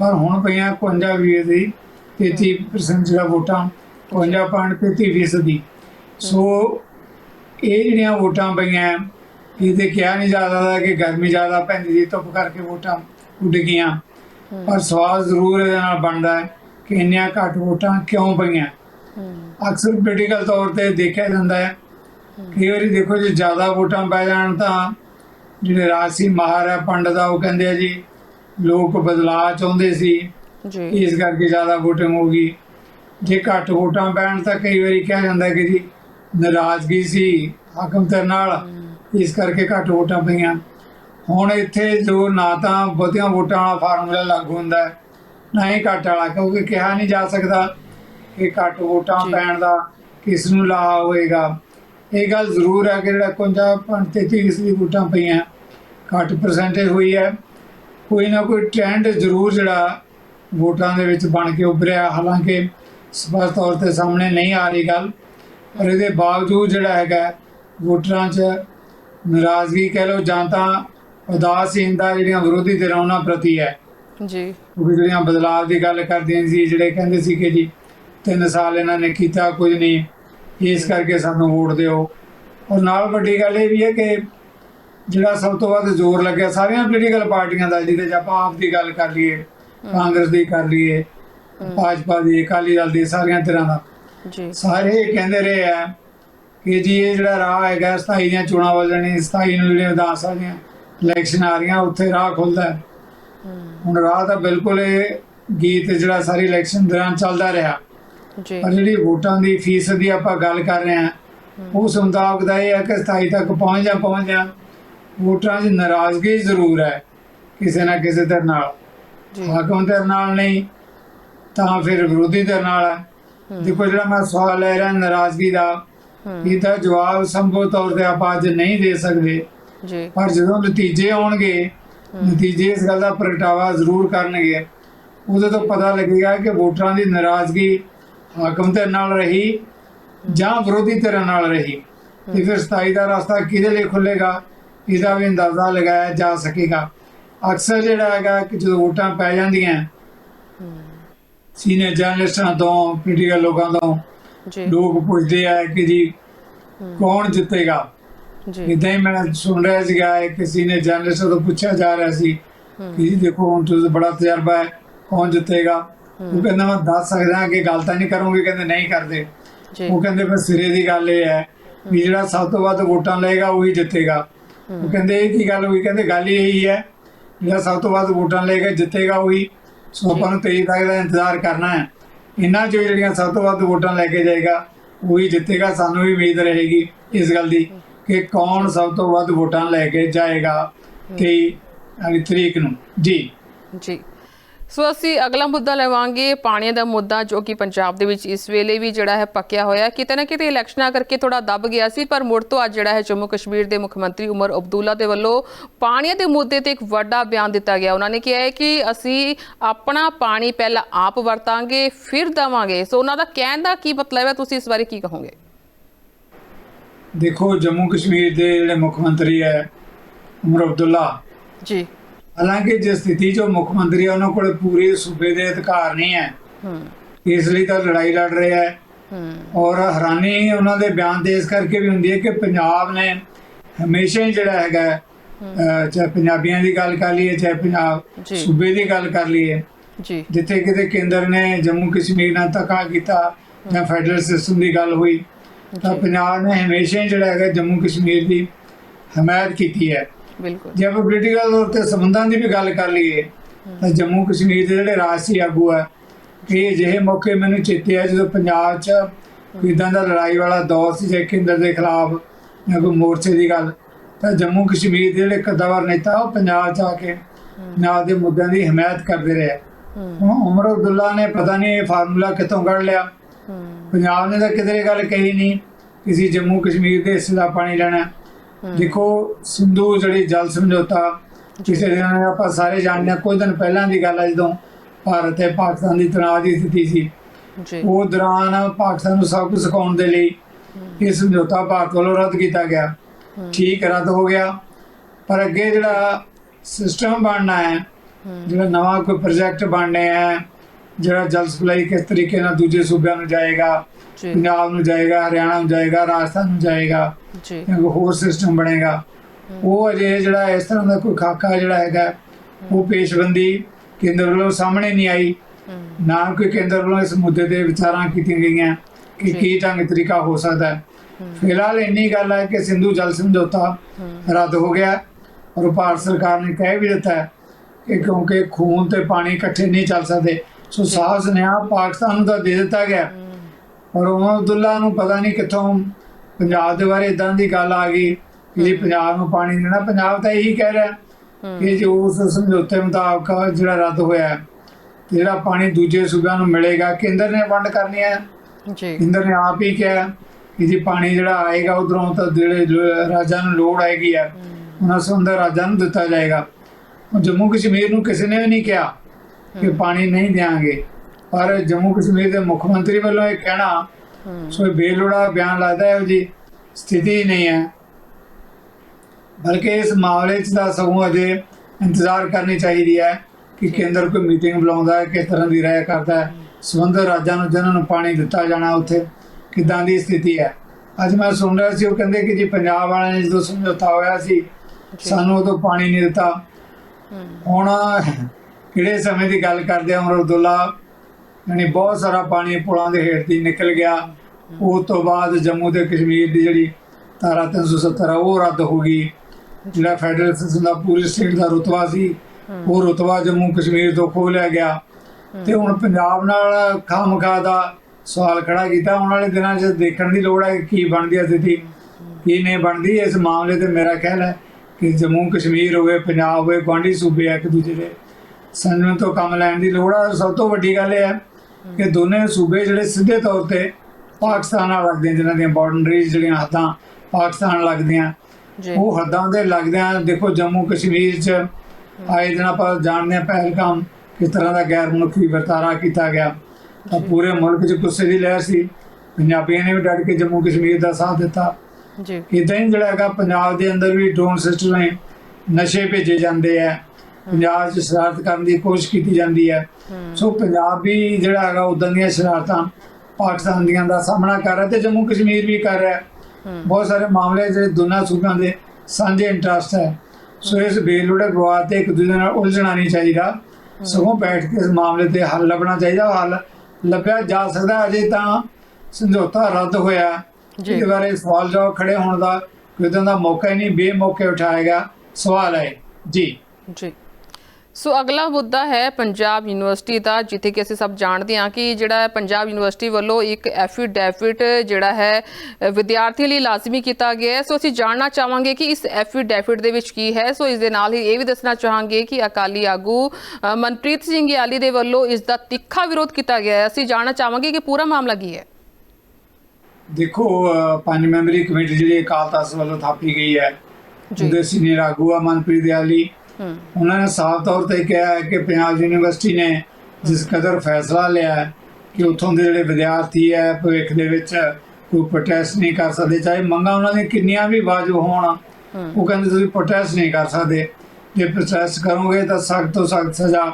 ਪਰ ਹੁਣ ਪਈਆਂ 51 ਫੀਸਦੀ 33% ਜਿਹੜਾ ਵੋਟਾਂ 51.33 ਫੀਸਦੀ। ਸੋ ਇਹ ਜਿਹੜੀਆਂ ਵੋਟਾਂ ਪਈਆਂ ਇਹ ਤੇ ਕਿਹਾ ਨਹੀਂ ਜਾ ਸਕਦਾ ਕਿ ਗਰਮੀ ਜ਼ਿਆਦਾ ਪੈਂਦੀ ਸੀ ਧੁੱਪ ਕਰਕੇ ਵੋਟਾਂ ਉੱਡ ਗਈਆਂ। ਪਰ ਸਵਾਲ ਜ਼ਰੂਰ ਇਹਦੇ ਨਾਲ ਬਣਦਾ ਹੈ ਕਿ ਇੰਨੀਆਂ ਘੱਟ ਵੋਟਾਂ ਕਿਉਂ ਪਈਆਂ? ਅਕਸਰ ਪੋਲੀਟੀਕਲ ਤੌਰ ਤੇ ਦੇਖਿਆ ਜਾਂਦਾ ਹੈ ਕਈ ਵਾਰੀ ਦੇਖੋ ਜੇ ਜ਼ਿਆਦਾ ਵੋਟਾਂ ਪੈ ਜਾਣ ਤਾਂ ਜਿਹੜੇ ਰਾਜਸੀ ਮਾਹਰ ਹੈ ਪੰਡਤ ਆ ਉਹ ਕਹਿੰਦੇ ਆ ਜੀ ਲੋਕ ਬਦਲਾਅ ਚਾਹੁੰਦੇ ਸੀ। ਜੀ। ਇਸ ਕਰਕੇ ਜ਼ਿਆਦਾ VOTING ਹੋ ਗਈ। ਜੇ ਘੱਟ ਵੋਟਾਂ ਪੈਣ ਤਾਂ ਕਈ ਵਾਰੀ ਕਿਹਾ ਜਾਂਦਾ ਕਿ ਜੀ ਨਾਰਾਜ਼ਗੀ ਸੀ ਹਾਕਮ ਤੇ ਨਾਲ। ਇਸ ਕਰਕੇ ਘੱਟ ਵੋਟਾਂ ਪਈਆਂ। ਹੁਣ ਇੱਥੇ ਜੋ ਨਾ ਤਾਂ ਬਹੁਤੀਆਂ ਵੋਟਾਂ ਵਾਲਾ ਫਾਰਮੂਲਾ ਲਾਗੂ ਹੁੰਦਾ ਹੈ, ਨਾ ਹੀ ਘੱਟ ਵਾਲਾ ਕਿਉਂਕਿ ਕਿਹਾ ਨਹੀਂ ਜਾ ਸਕਦਾ ਕਿ ਘੱਟ ਵੋਟਾਂ। ਪੈਣ ਦਾ ਕਿਸ ਨੂੰ ਲਾਹਾ ਹੋਏਗਾ। ਇਹ ਗੱਲ ਜ਼ਰੂਰ ਹੈ ਕਿ ਜਿਹੜਾ 53 ਦੀ ਵੋਟਾਂ ਪਈਆਂ। ਘੱਟ ਪਰਸੈਂਟੇਜ ਹੋਈ ਹੈ। ਕੋਈ ਨਾ ਕੋਈ ਟ੍ਰੈਂਡ ਜ਼ਰੂਰ ਜਿਹੜਾ ਵੋਟਾਂ ਦੇ ਵਿੱਚ ਬਣ ਕੇ ਉੱਭਰਿਆ। ਹਾਲਾਂਕਿ ਸਪਸ਼ਟ ਤੌਰ ਤੇ ਸਾਹਮਣੇ ਨਹੀਂ ਆ ਰਹੀ ਗੱਲ ਪਰ ਇਹਦੇ ਬਾਵਜੂਦ ਜਿਹੜਾ ਹੈਗਾ ਵੋਟਰਾਂ 'ਚ ਨਾਰਾਜ਼ਗੀ ਕਹਿ ਲਓ ਜਾਂ ਤਾਂ ਉਦਾਸੀਨਤਾ ਜਿਹੜੀਆਂ ਵਿਰੋਧੀ ਧਿਰਾਂ ਉਹਨਾਂ ਪ੍ਰਤੀ ਹੈ। ਜੀ। ਕਿਉਂਕਿ ਜਿਹੜੀਆਂ ਬਦਲਾਅ ਦੀ ਗੱਲ ਕਰਦੀਆਂ ਸੀ ਜਿਹੜੇ ਕਹਿੰਦੇ ਸੀ ਕਿ ਜੀ ਤਿੰਨ ਸਾਲ ਇਹਨਾਂ ਨੇ ਕੀਤਾ ਕੁਝ ਨਹੀਂ। ਇਸ ਕਰਕੇ ਸਾਨੂੰ ਵੋਟ ਦਿਓ। ਔਰ ਨਾਲ ਵੱਡੀ ਗੱਲ ਇਹ ਵੀ ਹੈ ਕਿ ਜਿਹੜਾ ਸਭ ਤੋਂ ਵੱਧ ਜ਼ੋਰ ਲੱਗਿਆ ਸਾਰੀਆਂ ਪੋਲੀਟੀਕਲ ਪਾਰਟੀਆਂ ਦਾ ਜਿਹਦੇ 'ਚ ਆਪਾਂ ਆਪ ਦੀ ਗੱਲ ਕਰ ਲਈਏ ਕਾਂਗਰਸ ਦੀ ਕਰ ਲਈਏ ਭਾਜਪਾ ਦੀ ਅਕਾਲੀ ਦਲ ਦੀ ਸਾਰੀਆਂ ਤਰ੍ਹਾਂ ਦਾ। ਜੀ। ਸਾਰੇ ਇਹ ਕਹਿੰਦੇ ਰਹੇ ਆ ਕਿ ਜੀ ਇਹ ਜਿਹੜਾ ਰਾਹ ਹੈਗਾ 27 ਦੀਆਂ ਚੋਣਾਂ ਵੱਜਣੀ 27 ਨੂੰ ਜਿਹੜੇ ਵਿਧਾਨ ਸਭਾ ਦੀਆਂ ਇਲੈਕਸ਼ਨ ਆ ਰਹੀਆਂ ਉੱਥੇ ਰਾਹ ਖੁੱਲਦਾ ਹੁਣ ਰਾਹ ਤਾਂ ਬਿਲਕੁਲ ਇਹ ਗੀਤ ਜਿਹੜਾ ਸਾਰੀ ਇਲੈਕਸ਼ਨ ਦੌਰਾਨ ਚੱਲਦਾ ਰਿਹਾ। ਜੀ। ਪਰ ਜਿਹੜੀ ਵੋਟਾਂ ਦੀ ਫੀਸ ਦੀ ਆਪਾਂ ਗੱਲ ਕਰ ਰਹੇ ਹਾਂ ਉਸ ਮੁਤਾਬਕ ਦਾ ਇਹ ਹੈ ਕਿ 27 ਤੱਕ ਪਹੁੰਚ ਜਾ ਪਹੁੰਚ ਜਾ ਵੋਟਰਾਂ 'ਚ ਨਾਰਾਜ਼ਗੀ ਜ਼ਰੂਰ ਹੈ ਕਿਸੇ ਨਾ ਕਿਸੇ ਧਿਰ ਨਾਲ। ਹਾਕਮ ਧਿਰ ਨਾਲ ਨਹੀਂ ਤਾਂ ਫਿਰ ਵਿਰੋਧੀ ਧਿਰ ਨਾਲ ਹੈ। ਦੇਖੋ ਜਿਹੜਾ ਮੈਂ ਸਵਾਲ ਲੈ ਰਿਹਾ ਨਾਰਾਜ਼ਗੀ ਦਾ ਇਹਦਾ ਜਵਾਬ ਸੰਭਵ ਤੌਰ ਤੇ ਆਪਾਂ ਅੱਜ ਨਹੀਂ ਦੇ ਸਕਦੇ। ਜੀ। ਪਰ ਜਦੋਂ ਨਤੀਜੇ ਆਉਣਗੇ ਨਤੀਜੇ ਇਸ ਗੱਲ ਦਾ ਪ੍ਰਗਟਾਵਾ ਜ਼ਰੂਰ ਕਰਨਗੇ। ਉਦੋਂ ਤੋਂ ਪਤਾ ਲੱਗੇਗਾ ਕਿ ਵੋਟਰਾਂ ਦੀ ਨਾਰਾਜ਼ਗੀ ਹਾਕਮ ਧਿਰ ਨਾਲ ਰਹੀ ਜਾਂ ਵਿਰੋਧੀ ਧਿਰ ਨਾਲ ਰਹੀ। ਤੇ ਫਿਰ 27 ਦਾ ਰਸਤਾ ਕਿਹਦੇ ਲਈ ਖੁੱਲੇਗਾ ਇਹਦਾ ਵੀ ਅੰਦਾਜ਼ਾ ਲਗਾਇਆ ਜਾ ਸਕੇਗਾ। ਅਕਸਰ ਜਿਹੜਾ ਹੈਗਾ ਕਿ ਜਦੋਂ ਵੋਟਾਂ ਪੈ ਜਾਂਦੀਆਂ ਸੀਨੀਅਰ ਜਰਨਲਿਸਟਾਂ ਤੋਂ ਪੋਲੀਟੀਕਲ ਲੋਕਾਂ ਤੋਂ ਜੀ। ਲੋਕ ਪੁੱਛਦੇ ਆ ਕਿ ਜੀ ਕੌਣ ਜਿੱਤੇਗਾ? ਜੀ। ਇਦਾਂ ਹੀ ਮੈਂ ਸੁਣ ਰਿਹਾ ਸੀਗਾ ਇੱਕ ਨੇ ਜਰਨਲਿਸਟ ਤੋਂ ਪੁੱਛਿਆ ਜਾ ਰਿਹਾ ਸੀ ਕਿ ਜੀ ਦੇਖੋ ਹੁਣ ਤੁਸੀਂ ਬੜਾ ਤਜਰਬਾ ਹੈ ਕੌਣ ਜਿੱਤੇਗਾ? ਉਹ ਕਹਿੰਦਾ ਮੈਂ ਦੱਸ ਸਕਦਾ ਕਿ ਗੱਲ ਤਾਂ ਨਹੀਂ ਕਰੂੰਗੀ ਕਹਿੰਦੇ ਨਹੀਂ ਕਰਦੇ। ਉਹ ਕਹਿੰਦੇ ਫਿਰ ਸਿਰੇ ਦੀ ਗੱਲ ਇਹ ਹੈ ਵੀ ਜਿਹੜਾ ਸਭ ਤੋਂ ਵੱਧ ਵੋਟਾਂ ਲਏਗਾ ਉਹੀ ਜਿੱਤੇਗਾ। ਉਹ ਕਹਿੰਦੇ ਇਹ ਕੀ ਗੱਲ ਹੋਈ? ਕਹਿੰਦੇ ਗੱਲ ਹੀ ਇਹੀ ਹੈ। ਜਿਹੜਾ ਸਭ ਤੋਂ ਵੱਧ ਵੋਟਾਂ ਲਏਗਾ ਜਿੱਤੇਗਾ ਉਹੀ। ਸੋ ਆਪਾਂ ਨੂੰ 23 ਤੱਕ ਦਾ ਇੰਤਜ਼ਾਰ ਕਰਨਾ ਹੈ। ਇਹਨਾਂ ਚੋਂ ਜਿਹੜੀਆਂ ਸਭ ਤੋਂ ਵੱਧ ਵੋਟਾਂ ਲੈ ਕੇ ਜਾਏਗਾ, ਉਹੀ ਜਿੱਤੇਗਾ, ਸਾਨੂੰ ਵੀ ਉਮੀਦ ਰਹੇਗੀ ਇਸ ਗੱਲ ਦੀ ਕਿ ਕੌਣ ਸਭ ਤੋਂ ਵੱਧ ਵੋਟਾਂ ਲੈ ਕੇ ਜਾਏਗਾ 23 ਤਰੀਕ ਨੂੰ। ਜੀ। ਜੀ। ਸੋ ਅਸੀਂ ਅਗਲਾ ਮੁੱਦਾ ਲਵਾਂਗੇ ਪਾਣੀ ਦਾ ਮੁੱਦਾ ਜੋ ਕਿ ਪੰਜਾਬ ਦੇ ਵਿੱਚ ਇਸ ਵੇਲੇ ਵੀ ਜਿਹੜਾ ਹੈ ਪੱਕਿਆ ਹੋਇਆ। ਕਿਤੇ ਨਾ ਕਿਤੇ ਇਲੈਕਸ਼ਨਾਂ ਕਰਕੇ ਥੋੜਾ ਦਬ ਗਿਆ ਸੀ ਪਰ ਮੁੜ ਤੋਂ ਅੱਜ ਜਿਹੜਾ ਹੈ ਜੰਮੂ ਕਸ਼ਮੀਰ ਦੇ ਮੁੱਖ ਮੰਤਰੀ ਉਮਰ ਅਬਦੁੱਲਾ ਦੇ ਵੱਲੋਂ ਪਾਣੀ ਦੇ ਮੁੱਦੇ ਤੇ ਇੱਕ ਵੱਡਾ ਬਿਆਨ ਦਿੱਤਾ ਗਿਆ। ਉਹਨਾਂ ਨੇ ਕਿਹਾ ਹੈ ਕਿ ਅਸੀਂ ਆਪਣਾ ਪਾਣੀ ਪਹਿਲਾਂ ਆਪ ਵਰਤਾਂਗੇ ਫਿਰ ਦਵਾਂਗੇ। ਸੋ ਉਹਨਾਂ ਦਾ ਕਹਿਣ ਦਾ ਕੀ ਮਤਲਬ ਹੈ? ਤੁਸੀਂ ਇਸ ਬਾਰੇ ਕੀ ਕਹੋਗੇ? ਦੇਖੋ ਜੰਮੂ ਕਸ਼ਮੀਰ ਦੇ ਜਿਹੜੇ ਮੁੱਖ ਮੰਤਰੀ ਹੈ ਉਮਰ ਅਬਦੁੱਲਾ ਜੀ। ਹਾਲਾਂਕਿ ਜਿਸ ਸਥਿਤੀ 'ਚ ਮੁੱਖ ਮੰਤਰੀ ਉਹਨਾਂ ਕੋਲ ਪੂਰੇ ਸੂਬੇ ਦੇ ਅਧਿਕਾਰ ਨਹੀਂ ਹੈ। ਇਸ ਲਈ ਤਾਂ ਲੜਾਈ ਲੜ ਰਿਹਾ ਹੈ। ਔਰ ਹੈਰਾਨੀ ਉਹਨਾਂ ਦੇ ਬਿਆਨ ਦੇ ਇਸ ਕਰਕੇ ਵੀ ਹੁੰਦੀ ਹੈ ਕਿ ਪੰਜਾਬ ਨੇ ਹਮੇਸ਼ਾ ਹੀ ਜਿਹੜਾ ਹੈਗਾ ਚਾਹੇ ਪੰਜਾਬੀਆਂ ਦੀ ਗੱਲ ਕਰ ਲਈਏ ਚਾਹੇ ਪੰਜਾਬ। ਸੂਬੇ ਦੀ ਗੱਲ ਕਰ ਲਈਏ ਜੀ। ਜਿੱਥੇ ਕਿਤੇ ਕੇਂਦਰ ਨੇ ਜੰਮੂ ਕਸ਼ਮੀਰ ਨਾਲ ਧੱਕਾ ਕੀਤਾ ਜਾਂ ਫੈਡਰਲ ਸਿਸਟਮ ਦੀ ਗੱਲ ਹੋਈ ਤਾਂ। ਪੰਜਾਬ ਨੇ ਹਮੇਸ਼ਾ ਹੀ ਜਿਹੜਾ ਹੈਗਾ ਜੰਮੂ ਕਸ਼ਮੀਰ ਦੀ ਹਮਾਇਤ ਕੀਤੀ ਹੈ। ਬਿਲਕੁਲ। ਜੇ ਆਪਾਂ ਪੋਲੀਟੀਕਲ ਤੌਰ ਤੇ ਸੰਬੰਧਾਂ ਦੀ ਵੀ ਗੱਲ ਕਰ ਲਈਏ ਤਾਂ ਜੰਮੂ ਕਸ਼ਮੀਰ ਦੇ ਜਿਹੜੇ ਰਾਜਸੀ ਆਗੂ ਆ ਕਿ ਅਜਿਹੇ ਮੌਕੇ ਮੈਨੂੰ ਚੇਤੇ ਆ ਜਦੋਂ ਪੰਜਾਬ 'ਚ ਏਦਾਂ ਦਾ ਲੜਾਈ ਵਾਲਾ ਦੌਰ ਸੀ ਜੇ ਕੇਂਦਰ ਦੇ ਖਿਲਾਫ ਜਾਂ ਕੋਈ ਮੋਰਚੇ ਦੀ ਗੱਲ ਤਾਂ ਜੰਮੂ ਕਸ਼ਮੀਰ ਦੇ ਜਿਹੜੇ ਕਦਾਵਰ ਨੇਤਾ ਉਹ ਪੰਜਾਬ 'ਚ ਆ ਕੇ ਪੰਜਾਬ ਦੇ ਮੁੱਦਿਆਂ ਦੀ ਹਮਾਇਤ ਕਰਦੇ ਰਹੇ ਉਮਰ ਅਬਦੁੱਲਾ ਨੇ ਪਤਾ ਨਹੀਂ ਇਹ ਫਾਰਮੂਲਾ ਕਿੱਥੋਂ ਕੱਢ ਲਿਆ। ਪੰਜਾਬ ਨੇ ਤਾਂ ਇਹ ਗੱਲ ਕਹੀ ਨਹੀਂ ਕਿਸੇ ਜੰਮੂ ਕਸ਼ਮੀਰ ਦੇ ਹਿੱਸੇ ਦਾ ਪਾਣੀ ਲੈਣਾ ਦੇਖੋ ਸਿੰਧੂ ਜਿਹੜੀ ਜਲ ਸਮਝੌਤਾ ਕਿਸੇ ਦਿਨ ਆਪਾਂ ਸਾਰੇ ਜਾਣਦੇ ਹਾਂ ਕੁਝ ਦਿਨ ਪਹਿਲਾਂ ਦੀ ਗੱਲ ਹੈ ਜਦੋਂ ਭਾਰਤ ਤੇ ਪਾਕਿਸਤਾਨ ਦੀ ਤਣਾਅ ਦੀ ਸਥਿਤੀ ਸੀ। ਜੀ। ਉਹ ਦੌਰਾਨ ਪਾਕਿਸਤਾਨ ਨੂੰ ਸਭ ਕੁਝ ਸਿਖਾਉਣ ਦੇ ਲਈ ਇਹ ਸਮਝੌਤਾ ਭਾਰਤ ਵੱਲੋਂ ਰੱਦ ਕੀਤਾ ਗਿਆ। ਠੀਕ ਰੱਦ ਹੋ ਗਿਆ। ਪਰ ਅੱਗੇ ਜਿਹੜਾ ਸਿਸਟਮ ਬਣਨਾ ਹੈ ਜਿਹੜਾ ਨਵਾਂ ਕੋਈ ਪ੍ਰੋਜੈਕਟ ਬਣਨੇ ਹੈ ਜਿਹੜਾ ਜਲ ਸਪਲਾਈ ਕਿਸ ਤਰੀਕੇ ਨਾਲ ਦੂਜੇ ਸੂਬਿਆਂ ਨੂੰ ਜਾਏਗਾ ਪੰਜਾਬ ਨੂੰ ਜਾਏਗਾ ਹਰਿਆਣਾ ਨੂੰ ਜਾਏਗਾ ਰਾਜਸਥਾਨ ਨੂੰ ਜਾਏਗਾ ਜੀ। ਹੋਰ ਸਿਸਟਮ ਬਣੇਗਾ। ਉਹ ਅਜੇ ਜਿਹੜਾ ਇਸ ਤਰ੍ਹਾਂ ਦਾ ਕੋਈ ਖਾਕਾ ਜਿਹੜਾ ਹੈਗਾ ਉਹ ਪੇਸ਼ਬੰਦੀ ਕੇਂਦਰ ਵੱਲੋਂ ਸਾਹਮਣੇ ਨਹੀਂ ਆਈ। ਨਾ ਕੋਈ ਕੇਂਦਰ ਵੱਲੋਂ ਇਸ ਮੁੱਦੇ ਤੇ ਵਿਚਾਰਾਂ ਕੀਤੀਆਂ ਗਈਆਂ ਕਿ। ਕੀ ਢੰਗ ਤਰੀਕਾ ਹੋ ਸਕਦਾ ਹੈ। ਫਿਲਹਾਲ ਇੰਨੀ ਗੱਲ ਹੈ ਕਿ ਸਿੰਧੂ ਜਲ ਸਮਝੌਤਾ ਰੱਦ ਹੋ ਗਿਆ ਔਰ ਭਾਰਤ ਸਰਕਾਰ ਨੇ ਕਹਿ ਵੀ ਦਿੱਤਾ ਹੈ ਕਿ ਕਿਉਂਕਿ ਖੂਨ ਤੇ ਪਾਣੀ ਇਕੱਠੇ ਨਹੀਂ ਚੱਲ ਸਕਦੇ। ਸੋ ਸਾਫ਼ ਸੁਨੇਹਾ ਪਾਕਿਸਤਾਨ ਨੂੰ ਤਾਂ ਦੇ ਦਿੱਤਾ ਗਿਆ। ਔਰ ਉਮਰ ਅਬਦੁੱਲਾ ਨੂੰ ਪਤਾ ਨਹੀਂ ਕਿੱਥੋਂ ਪੰਜਾਬ ਦੇ ਬਾਰੇ ਇਦਾਂ ਦੀ ਗੱਲ ਆ ਗਈ ਕਿ ਪੰਜਾਬ ਨੂੰ ਪਾਣੀ ਦੇਣਾ। ਪੰਜਾਬ ਤਾਂ ਇਹੀ ਕਹਿ ਰਿਹਾ ਕਿ ਜੋ ਉਸ ਸਮਝੌਤੇ ਮੁਤਾਬਕ ਜਿਹੜਾ ਰੱਦ ਹੋਇਆ ਜਿਹੜਾ ਪਾਣੀ ਦੂਜੇ ਸੂਬਿਆਂ ਨੂੰ ਮਿਲੇਗਾ ਕੇਂਦਰ ਨੇ ਵੰਡ ਕਰਨੀ ਹੈ। ਜੀ। ਕੇਂਦਰ ਨੇ ਆਪ ਹੀ ਕਿਹਾ ਕਿ ਜੀ ਪਾਣੀ ਜਿਹੜਾ ਆਏਗਾ ਉਧਰੋਂ ਤਾਂ ਜਿਹੜੇ ਰਾਜਾਂ ਨੂੰ ਲੋੜ ਆਏਗੀ ਹੈ ਉਹਨਾਂ ਸੰਬੰਧਿਤ ਰਾਜਾਂ ਨੂੰ ਦਿੱਤਾ ਜਾਏਗਾ। ਜੰਮੂ ਕਸ਼ਮੀਰ ਨੂੰ ਕਿਸੇ ਨੇ ਵੀ ਨਹੀਂ ਕਿਹਾ ਕਿ ਪਾਣੀ ਨਹੀਂ ਦੇਾਂਗੇ ਪਰ ਜੰਮੂ ਕਸ਼ਮੀਰ ਦੇ ਮੁੱਖ ਮੰਤਰੀ ਵੱਲੋਂ ਇਹ ਕਹਿਣਾ ਸੋ ਬੇਲੋੜਾ ਬਿਆਨ ਲੱਗਦਾ ਹੈ ਜੀ ਸਥਿਤੀ ਨਹੀਂ ਹੈ। ਬਲਕਿ ਇਸ ਮਾਮਲੇ 'ਚ ਤਾਂ ਸਗੋਂ ਅਜੇ ਇੰਤਜ਼ਾਰ ਕਰਨੀ ਚਾਹੀਦੀ ਹੈ ਕਿ ਕੇਂਦਰ ਕੋਈ ਮੀਟਿੰਗ ਬੁਲਾਉਂਦਾ ਹੈ ਕਿਸ ਤਰ੍ਹਾਂ ਦੀ ਰਾਏ ਕਰਦਾ ਹੈ ਸੰਬੰਧਿਤ ਰਾਜਾਂ ਨੂੰ ਜਿਨ੍ਹਾਂ ਨੂੰ ਪਾਣੀ ਦਿੱਤਾ ਜਾਣਾ ਉੱਥੇ ਕਿਦਾਂ ਦੀ ਸਥਿਤੀ ਹੈ। ਅੱਜ ਮੈਂ ਸੁਣ ਰਿਹਾ ਸੀ ਉਹ ਕਹਿੰਦੇ ਕਿ ਜੀ ਪੰਜਾਬ ਵਾਲਿਆਂ ਨੇ ਜਦੋਂ ਸਮਝੌਤਾ ਹੋਇਆ ਸੀ ਸਾਨੂੰ ਉਦੋਂ ਪਾਣੀ ਨਹੀਂ ਦਿੱਤਾ। ਹੁਣ ਕਿਹੜੇ ਸਮੇਂ ਦੀ ਗੱਲ ਕਰਦੇ ਆ ਉਮਰ ਅਬਦੁੱਲਾ ਯਾਨੀ ਬਹੁਤ ਸਾਰਾ ਪਾਣੀ ਪੁਲਾਂ ਦੇ ਹੇਠ ਦੀ ਨਿਕਲ ਗਿਆ। ਉਸ ਤੋਂ ਬਾਅਦ ਜੰਮੂ ਤੇ ਕਸ਼ਮੀਰ ਦੀ ਜਿਹੜੀ ਧਾਰਾ 370 ਆ, ਉਹ ਰੱਦ ਹੋ ਗਈ। ਜਿਹੜਾ ਫੈਡਰਲ ਸਿਸਟਮ ਦਾ ਪੂਰੀ ਸਟੇਟ ਦਾ ਰੁਤਬਾ ਸੀ, ਉਹ ਰੁਤਬਾ ਜੰਮੂ ਕਸ਼ਮੀਰ ਤੋਂ ਖੋਹ ਲਿਆ ਗਿਆ। ਤੇ ਹੁਣ ਪੰਜਾਬ ਨਾਲ ਖਾਮਖਾ ਦਾ ਸਵਾਲ ਖੜਾ ਕੀਤਾ। ਆਉਣ ਵਾਲੇ ਦਿਨਾਂ 'ਚ ਦੇਖਣ ਦੀ ਲੋੜ ਹੈ ਕੀ ਬਣਦੀ ਹੈ ਸਥਿਤੀ। ਕੀ ਨਹੀਂ ਬਣਦੀ, ਇਸ ਮਾਮਲੇ ਤੇ ਮੇਰਾ ਖਿਆਲ ਹੈ ਕਿ ਜੰਮੂ ਕਸ਼ਮੀਰ ਹੋਵੇ, ਪੰਜਾਬ ਹੋਵੇ, ਗੁਆਂਢੀ ਸੂਬੇ ਇੱਕ ਦੂਜੇ ਦੇ। ਸੰਜਮ ਤੋਂ ਕੰਮ ਲੈਣ ਦੀ ਲੋੜ ਹੈ ਸਭ ਤੋਂ ਵੱਡੀ ਗੱਲ ਇਹ ਹੈ ਕਿ ਦੋਨੇ ਸੂਬੇ ਜਿਹੜੇ ਸਿੱਧੇ ਤੌਰ ਤੇ ਪਾਕਿਸਤਾਨ ਨਾਲ ਲੱਗਦੇ ਆ, ਜਿਨ੍ਹਾਂ ਦੀਆਂ ਬਾਉਂਡਰੀਜ਼ ਜਿਹੜੀਆਂ ਹੱਦਾਂ ਪਾਕਿਸਤਾਨ ਨਾਲ ਲੱਗਦੀਆਂ ਉਹ ਹੱਦਾਂ ਦੇ ਲੱਗਦਿਆਂ ਦੇਖੋ ਜੰਮੂ ਕਸ਼ਮੀਰ 'ਚ ਆਏ ਦਿਨ ਆਪਾਂ ਜਾਣਦੇ ਹਾਂ ਪਹਿਲਗਾਮ ਕਿਸ ਤਰ੍ਹਾਂ ਦਾ ਗੈਰ ਮਨੁੱਖੀ ਵਰਤਾਰਾ ਕੀਤਾ ਗਿਆ। ਤਾਂ ਪੂਰੇ ਮੁਲਕ 'ਚ ਗੁੱਸੇ ਦੀ ਲਹਿਰ ਸੀ। ਪੰਜਾਬੀਆਂ ਨੇ ਵੀ ਡਟ ਕੇ ਜੰਮੂ ਕਸ਼ਮੀਰ ਦਾ ਸਾਥ ਦਿੱਤਾ। ਜੀ। ਇਦਾਂ ਹੀ ਜਿਹੜਾ ਹੈਗਾ ਪੰਜਾਬ ਦੇ ਅੰਦਰ ਵੀ ਡਰੋਨ ਸਿਸਟਮ ਨੇ ਨਸ਼ੇ ਭੇਜੇ ਜਾਂਦੇ ਆ। ਪੰਜਾਬ 'ਚ ਸ਼ਰਾਰਤ ਕਰਨ ਦੀ ਕੋਸ਼ਿਸ਼ ਕੀਤੀ ਜਾਂਦੀ ਹੈ। ਸੋ ਪੰਜਾਬ ਵੀ ਜਿਹੜਾ ਹੈਗਾ ਉਦਾਂ ਦੀਆਂ ਸ਼ਰਾਰਤਾਂ ਪਾਕਿਸਤਾਨ ਦੀਆਂ ਦਾ ਸਾਹਮਣਾ ਕਰ ਰਿਹਾ ਤੇ ਜੰਮੂ ਕਸ਼ਮੀਰ ਵੀ ਕਰ ਰਿਹਾ। ਬਹੁਤ ਸਾਰੇ ਮਾਮਲੇ ਜਿਹੜੇ ਦੋਨਾਂ ਸੂਬਿਆਂ ਦੇ ਸਾਂਝੇ ਇੰਟਰਸਟ ਹੈ। ਸੋ ਇਸ ਬੇਲੋੜੇ ਵਿਵਾਦ ਤੇ ਇੱਕ ਦੂਜੇ ਨਾਲ ਉਲਝਣਾ ਨਹੀਂ ਚਾਹੀਦਾ। ਸਗੋਂ ਬੈਠ ਕੇ ਇਸ ਮਾਮਲੇ ਤੇ ਹੱਲ ਲੱਭਣਾ ਚਾਹੀਦਾ। ਹੱਲ ਲੱਭਿਆ ਜਾ ਸਕਦਾ ਅਜੇ ਤਾਂ ਸਮਝੌਤਾ ਰੱਦ ਹੋਇਆ। ਜੀ। ਬਾਰੇ ਸਵਾਲ ਜਵਾਬ ਖੜੇ ਹੋਣ ਦਾ ਕੋਈ ਇੱਦਾਂ ਦਾ ਮੌਕਾ ਹੀ ਨਹੀਂ ਬੇਮੌਕੇ ਉਠਾਇਆ ਗਿਆ ਸਵਾਲ ਹੈ। ਜੀ। ਜੀ। ਸੋ ਅਗਲਾ ਮੁੱਦਾ ਹੈ ਪੰਜਾਬ ਯੂਨੀਵਰਸਿਟੀ ਦਾ ਜਿੱਥੇ ਕਿ ਅਸੀਂ ਸਭ ਜਾਣਦੇ ਹਾਂ ਕਿ ਜਿਹੜਾ ਪੰਜਾਬ ਯੂਨੀਵਰਸਿਟੀ ਵੱਲੋਂ ਇੱਕ ਐਫੀਡੈਵਿਟ ਜਿਹੜਾ ਹੈ ਵਿਦਿਆਰਥੀਆਂ ਲਈ ਲਾਜ਼ਮੀ ਕੀਤਾ ਗਿਆ ਹੈ। ਸੋ ਅਸੀਂ ਜਾਣਨਾ ਚਾਹਾਂਗੇ ਕਿ ਇਸ ਐਫੀਡੈਵਿਟ ਦੇ ਵਿੱਚ ਕੀ ਹੈ। ਸੋ ਇਸ ਦੇ ਨਾਲ ਹੀ ਇਹ ਵੀ ਦੱਸਣਾ ਚਾਹਾਂਗੇ ਕਿ ਅਕਾਲੀ ਆਗੂ ਮਨਪ੍ਰੀਤ ਸਿੰਘ ਗਿਆਲੀ ਦੇ ਵੱਲੋਂ ਇਸ ਦਾ ਤਿੱਖਾ ਵਿਰੋਧ ਕੀਤਾ ਗਿਆ ਹੈ। ਅਸੀਂ ਜਾਣਨਾ ਚਾਹਾਂਗੇ ਕਿ ਪੂਰਾ ਮਾਮਲਾ ਕੀ ਹੈ। ਦੇਖੋ ਪੰਜ ਮੈਂਬਰੀ ਕਮੇਟੀ ਜਿਹੜੀ ਅਕਾਲ ਤਖਤ ਵੱਲੋਂ ਥਾਪੀ ਗਈ ਹੈ। ਜੀ। ਉਹਦੇ ਸੀਨੀਅਰ ਆਗੂ ਆ ਮਨਪ੍ਰੀਤ ਦਿਆਲੀ ਹੂੰ ਉਹਨਾਂ ਨੇ ਸਾਫ਼ ਤੌਰ ਤੇ ਕਿਹਾ ਹੈ ਕਿ ਪੰਜਾਬ ਯੂਨੀਵਰਸਿਟੀ ਨੇ ਜਿਸ ਕਦਰ ਫੈਸਲਾ ਲਿਆ ਹੈ ਕਿ ਉੱਥੋਂ ਦੇ ਜਿਹੜੇ ਵਿਦਿਆਰਥੀ ਹੈ ਭਵਿੱਖ ਦੇ ਵਿੱਚ ਕੋਈ ਪ੍ਰੋਟੈਸਟ ਨਹੀਂ ਕਰ ਸਕਦੇ ਚਾਹੇ ਮੰਗਾਂ ਉਹਨਾਂ ਦੀਆਂ ਕਿੰਨੀਆਂ ਵੀ ਵਾਜਬ ਹੋਣ ਉਹ ਕਹਿੰਦੇ ਤੁਸੀਂ ਪ੍ਰੋਟੈਸਟ ਨਹੀਂ ਕਰ ਸਕਦੇ। ਜੇ ਪ੍ਰੋਟੈਸਟ ਕਰੋਗੇ ਤਾਂ ਸਖਤ ਤੋਂ ਸਖਤ ਸਜ਼ਾ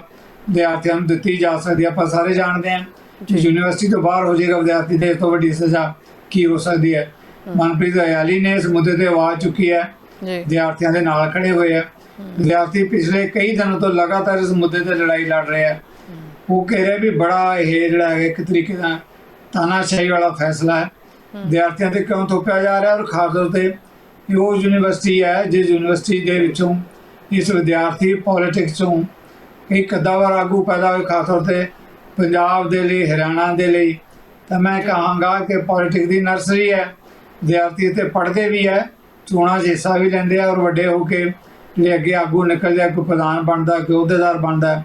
ਵਿਦਿਆਰਥੀਆਂ ਨੂੰ ਦਿੱਤੀ ਜਾ ਸਕਦੀ ਆਪਾਂ ਸਾਰੇ ਜਾਣਦੇ ਹਾਂ ਯੂਨੀਵਰਸਿਟੀ ਤੋਂ ਬਾਹਰ ਹੋ ਜਾਏਗਾ ਵਿਦਿਆਰਥੀ ਤੇ ਇਸ ਤੋਂ ਵੱਡੀ ਸਜ਼ਾ ਕੀ ਹੋ ਸਕਦੀ ਹੈ। ਮਨਪ੍ਰੀਤ ਅਯਾਲੀ ਨੇ ਇਸ ਮੁੱਦੇ ਤੇ ਆਵਾਜ਼ ਚੁੱਕੀ ਹੈ। ਜੀ। ਵਿਦਿਆਰਥੀਆਂ ਦੇ ਨਾਲ ਖੜੇ ਹੋਏ ਆ। ਵਿਦਿਆਰਥੀ ਪਿਛਲੇ ਕਈ ਦਿਨਾਂ ਤੋਂ ਲਗਾਤਾਰ ਇਸ ਮੁੱਦੇ ਤੇ ਲੜਾਈ ਲੜ ਰਹੇ ਆ। ਉਹ ਕਹਿ ਰਹੇ ਵੀ ਬੜਾ ਇਹ ਜਿਹੜਾ ਹੈ ਇੱਕ ਤਰੀਕੇ ਦਾ ਤਾਨਾਸ਼ਾਹੀ ਵਾਲਾ ਫੈਸਲਾ ਹੈ। ਵਿਦਿਆਰਥੀਆਂ ਤੇ ਕਿਉਂ ਥੋਪਿਆ ਜਾ ਰਿਹਾ ਔਰ ਖਾਸ ਤੌਰ ਤੇ ਉਹ ਯੂਨੀਵਰਸਿਟੀ ਹੈ ਜਿਸ ਯੂਨੀਵਰਸਿਟੀ ਦੇ ਵਿੱਚੋਂ ਇਸ ਵਿਦਿਆਰਥੀ ਪੋਲਿਟਿਕਸ ਚੋਂ ਇੱਕ ਕਦਾਵਰ ਆਗੂ ਪੈਦਾ ਹੋਏ ਖਾਸ ਤੌਰ ਤੇ ਪੰਜਾਬ ਦੇ ਲਈ ਹਰਿਆਣਾ ਦੇ ਲਈ। ਤਾਂ ਮੈਂ ਕਹਾਂਗਾ ਕਿ ਪੋਲਿਟਿਕਸ ਦੀ ਨਰਸਰੀ ਹੈ। ਵਿਦਿਆਰਥੀ ਇੱਥੇ ਪੜ੍ਹਦੇ ਵੀ ਹੈ ਚੋਣਾਂ 'ਚ ਹਿੱਸਾ ਵੀ ਲੈਂਦੇ ਆ ਔਰ ਵੱਡੇ ਹੋ ਕੇ ਜਿਹੜੇ ਅੱਗੇ ਆਗੂ ਨਿਕਲਦੇ ਕੋਈ ਪ੍ਰਧਾਨ ਬਣਦਾ ਕੋਈ ਅਹੁਦੇਦਾਰ ਬਣਦਾ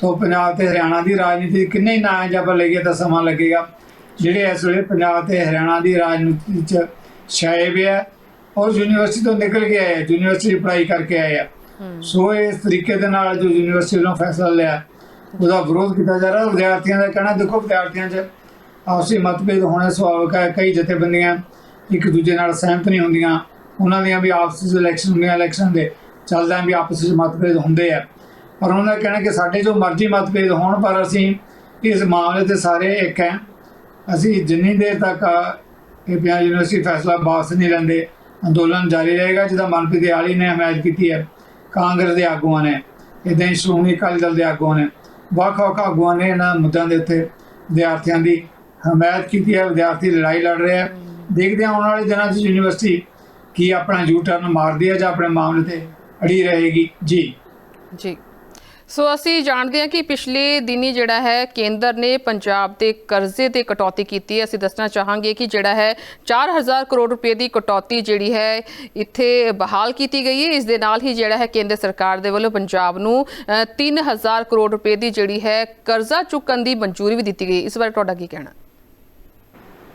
ਤਾਂ ਪੰਜਾਬ ਤੇ ਹਰਿਆਣਾ ਦੀ ਰਾਜਨੀਤੀ ਕਿੰਨੇ ਹੀ ਨਾਂ ਜਬ ਲਈਏ ਤਾਂ ਸਮਾਂ ਲੱਗੇਗਾ। ਜਿਹੜੇ ਇਸ ਵੇਲੇ ਪੰਜਾਬ ਤੇ ਹਰਿਆਣਾ ਦੀ ਰਾਜਨੀਤੀ 'ਚ ਛਾਏ ਹੋਏ ਆ ਔਰ ਯੂਨੀਵਰਸਿਟੀ ਤੋਂ ਨਿਕਲ ਕੇ ਆਏ ਯੂਨੀਵਰਸਿਟੀ ਪੜ੍ਹਾਈ ਕਰਕੇ ਆਏ ਆ। ਸੋ ਇਸ ਤਰੀਕੇ ਦੇ ਨਾਲ ਜੋ ਯੂਨੀਵਰਸਿਟੀ ਵੱਲੋਂ ਫੈਸਲਾ ਲਿਆ ਉਹਦਾ ਵਿਰੋਧ ਕੀਤਾ ਜਾ ਰਿਹਾ। ਵਿਦਿਆਰਥੀਆਂ ਦਾ ਕਹਿਣਾ ਦੇਖੋ ਵਿਦਿਆਰਥੀਆਂ 'ਚ ਆਪਸੀ ਮਤਭੇਦ ਹੋਣੇ ਸੁਭਾਵਿਕ ਹੈ। ਕਈ ਜਥੇਬੰਦੀਆਂ ਇੱਕ ਦੂਜੇ ਨਾਲ ਸਹਿਮਤ ਨਹੀਂ ਹੁੰਦੀਆਂ। ਉਹਨਾਂ ਦੀਆਂ ਵੀ ਆਪਸ ਇਲੈਕਸ਼ਨ ਹੁੰਦੀਆਂ ਇਲੈਕਸ਼ਨ ਦੇ ਚੱਲਦਾ ਵੀ ਆਪਸ ਵਿੱਚ ਮਤਭੇਦ ਹੁੰਦੇ ਆ। ਪਰ ਉਹਨਾਂ ਦਾ ਕਹਿਣਾ ਕਿ ਸਾਡੇ ਜੋ ਮਰਜ਼ੀ ਮਤਭੇਦ ਹੋਣ, ਪਰ ਅਸੀਂ ਇਸ ਮਾਮਲੇ ਤੇ ਸਾਰੇ ਇੱਕ ਹੈ। ਅਸੀਂ ਜਿੰਨੀ ਦੇਰ ਤੱਕ ਇਹ ਪੰਜਾਬ ਯੂਨੀਵਰਸਿਟੀ ਫੈਸਲਾ ਵਾਪਸ ਨਹੀਂ ਲੈਂਦੇ ਅੰਦੋਲਨ ਜਾਰੀ ਰਹੇਗਾ ਜਿਹਦਾ ਮਨਪ੍ਰੀਤ ਆਲੀ ਨੇ ਹਮਾਇਤ ਕੀਤੀ ਹੈ, ਕਾਂਗਰਸ ਦੇ ਆਗੂਆਂ ਨੇ ਇਦਾਂ ਹੀ ਸ਼੍ਰੋਮਣੀ ਅਕਾਲੀ ਦਲ ਦੇ ਆਗੂਆਂ ਨੇ, ਵੱਖ-ਵੱਖ ਆਗੂਆਂ ਨੇ ਇਹਨਾਂ ਮੁੱਦਿਆਂ ਦੇ ਉੱਤੇ ਵਿਦਿਆਰਥੀਆਂ ਦੀ ਹਮਾਇਤ ਕੀਤੀ ਹੈ, ਵਿਦਿਆਰਥੀ ਲੜਾਈ ਲੜ ਰਹੇ ਆ ਦੇਖਦੇ ਹਾਂ ਆਉਣ ਵਾਲੇ ਦਿਨਾਂ 'ਚ ਯੂਨੀਵਰਸਿਟੀ ਕੀ ਆਪਣਾ ਯੂ ਟਰਨ ਮਾਰਦੀ ਹੈ ਜਾਂ ਆਪਣੇ ਮਾਮਲੇ ਤੇ ਅੜੀ ਰਹੇਗੀ। ਜੀ। ਜੀ। ਸੋ ਅਸੀਂ ਜਾਣਦੇ ਹਾਂ ਕਿ ਪਿਛਲੇ ਦਿਨੀ ਜਿਹੜਾ ਹੈ ਕੇਂਦਰ ਨੇ ਪੰਜਾਬ ਦੇ ਕਰਜ਼ੇ ਤੇ ਕਟੌਤੀ ਕੀਤੀ ਹੈ। ਅਸੀਂ ਦੱਸਣਾ ਚਾਹਾਂਗੇ ਕਿ ਜਿਹੜਾ ਹੈ 4000 ਕਰੋੜ ਰੁਪਏ ਦੀ ਕਟੌਤੀ ਜਿਹੜੀ ਹੈ ਇੱਥੇ ਬਹਾਲ ਕੀਤੀ ਗਈ ਹੈ। ਇਸ ਦੇ ਨਾਲ ਹੀ ਜਿਹੜਾ ਹੈ ਕੇਂਦਰ ਸਰਕਾਰ ਦੇ ਵੱਲੋਂ ਪੰਜਾਬ ਨੂੰ ਅ, 3000 ਕਰੋੜ ਰੁਪਏ ਦੀ ਜਿਹੜੀ ਹੈ ਕਰਜ਼ਾ ਚੁੱਕਣ ਦੀ ਮਨਜ਼ੂਰੀ ਵੀ ਦਿੱਤੀ ਗਈ ਇਸ ਬਾਰੇ ਤੁਹਾਡਾ ਕੀ ਕਹਿਣਾ?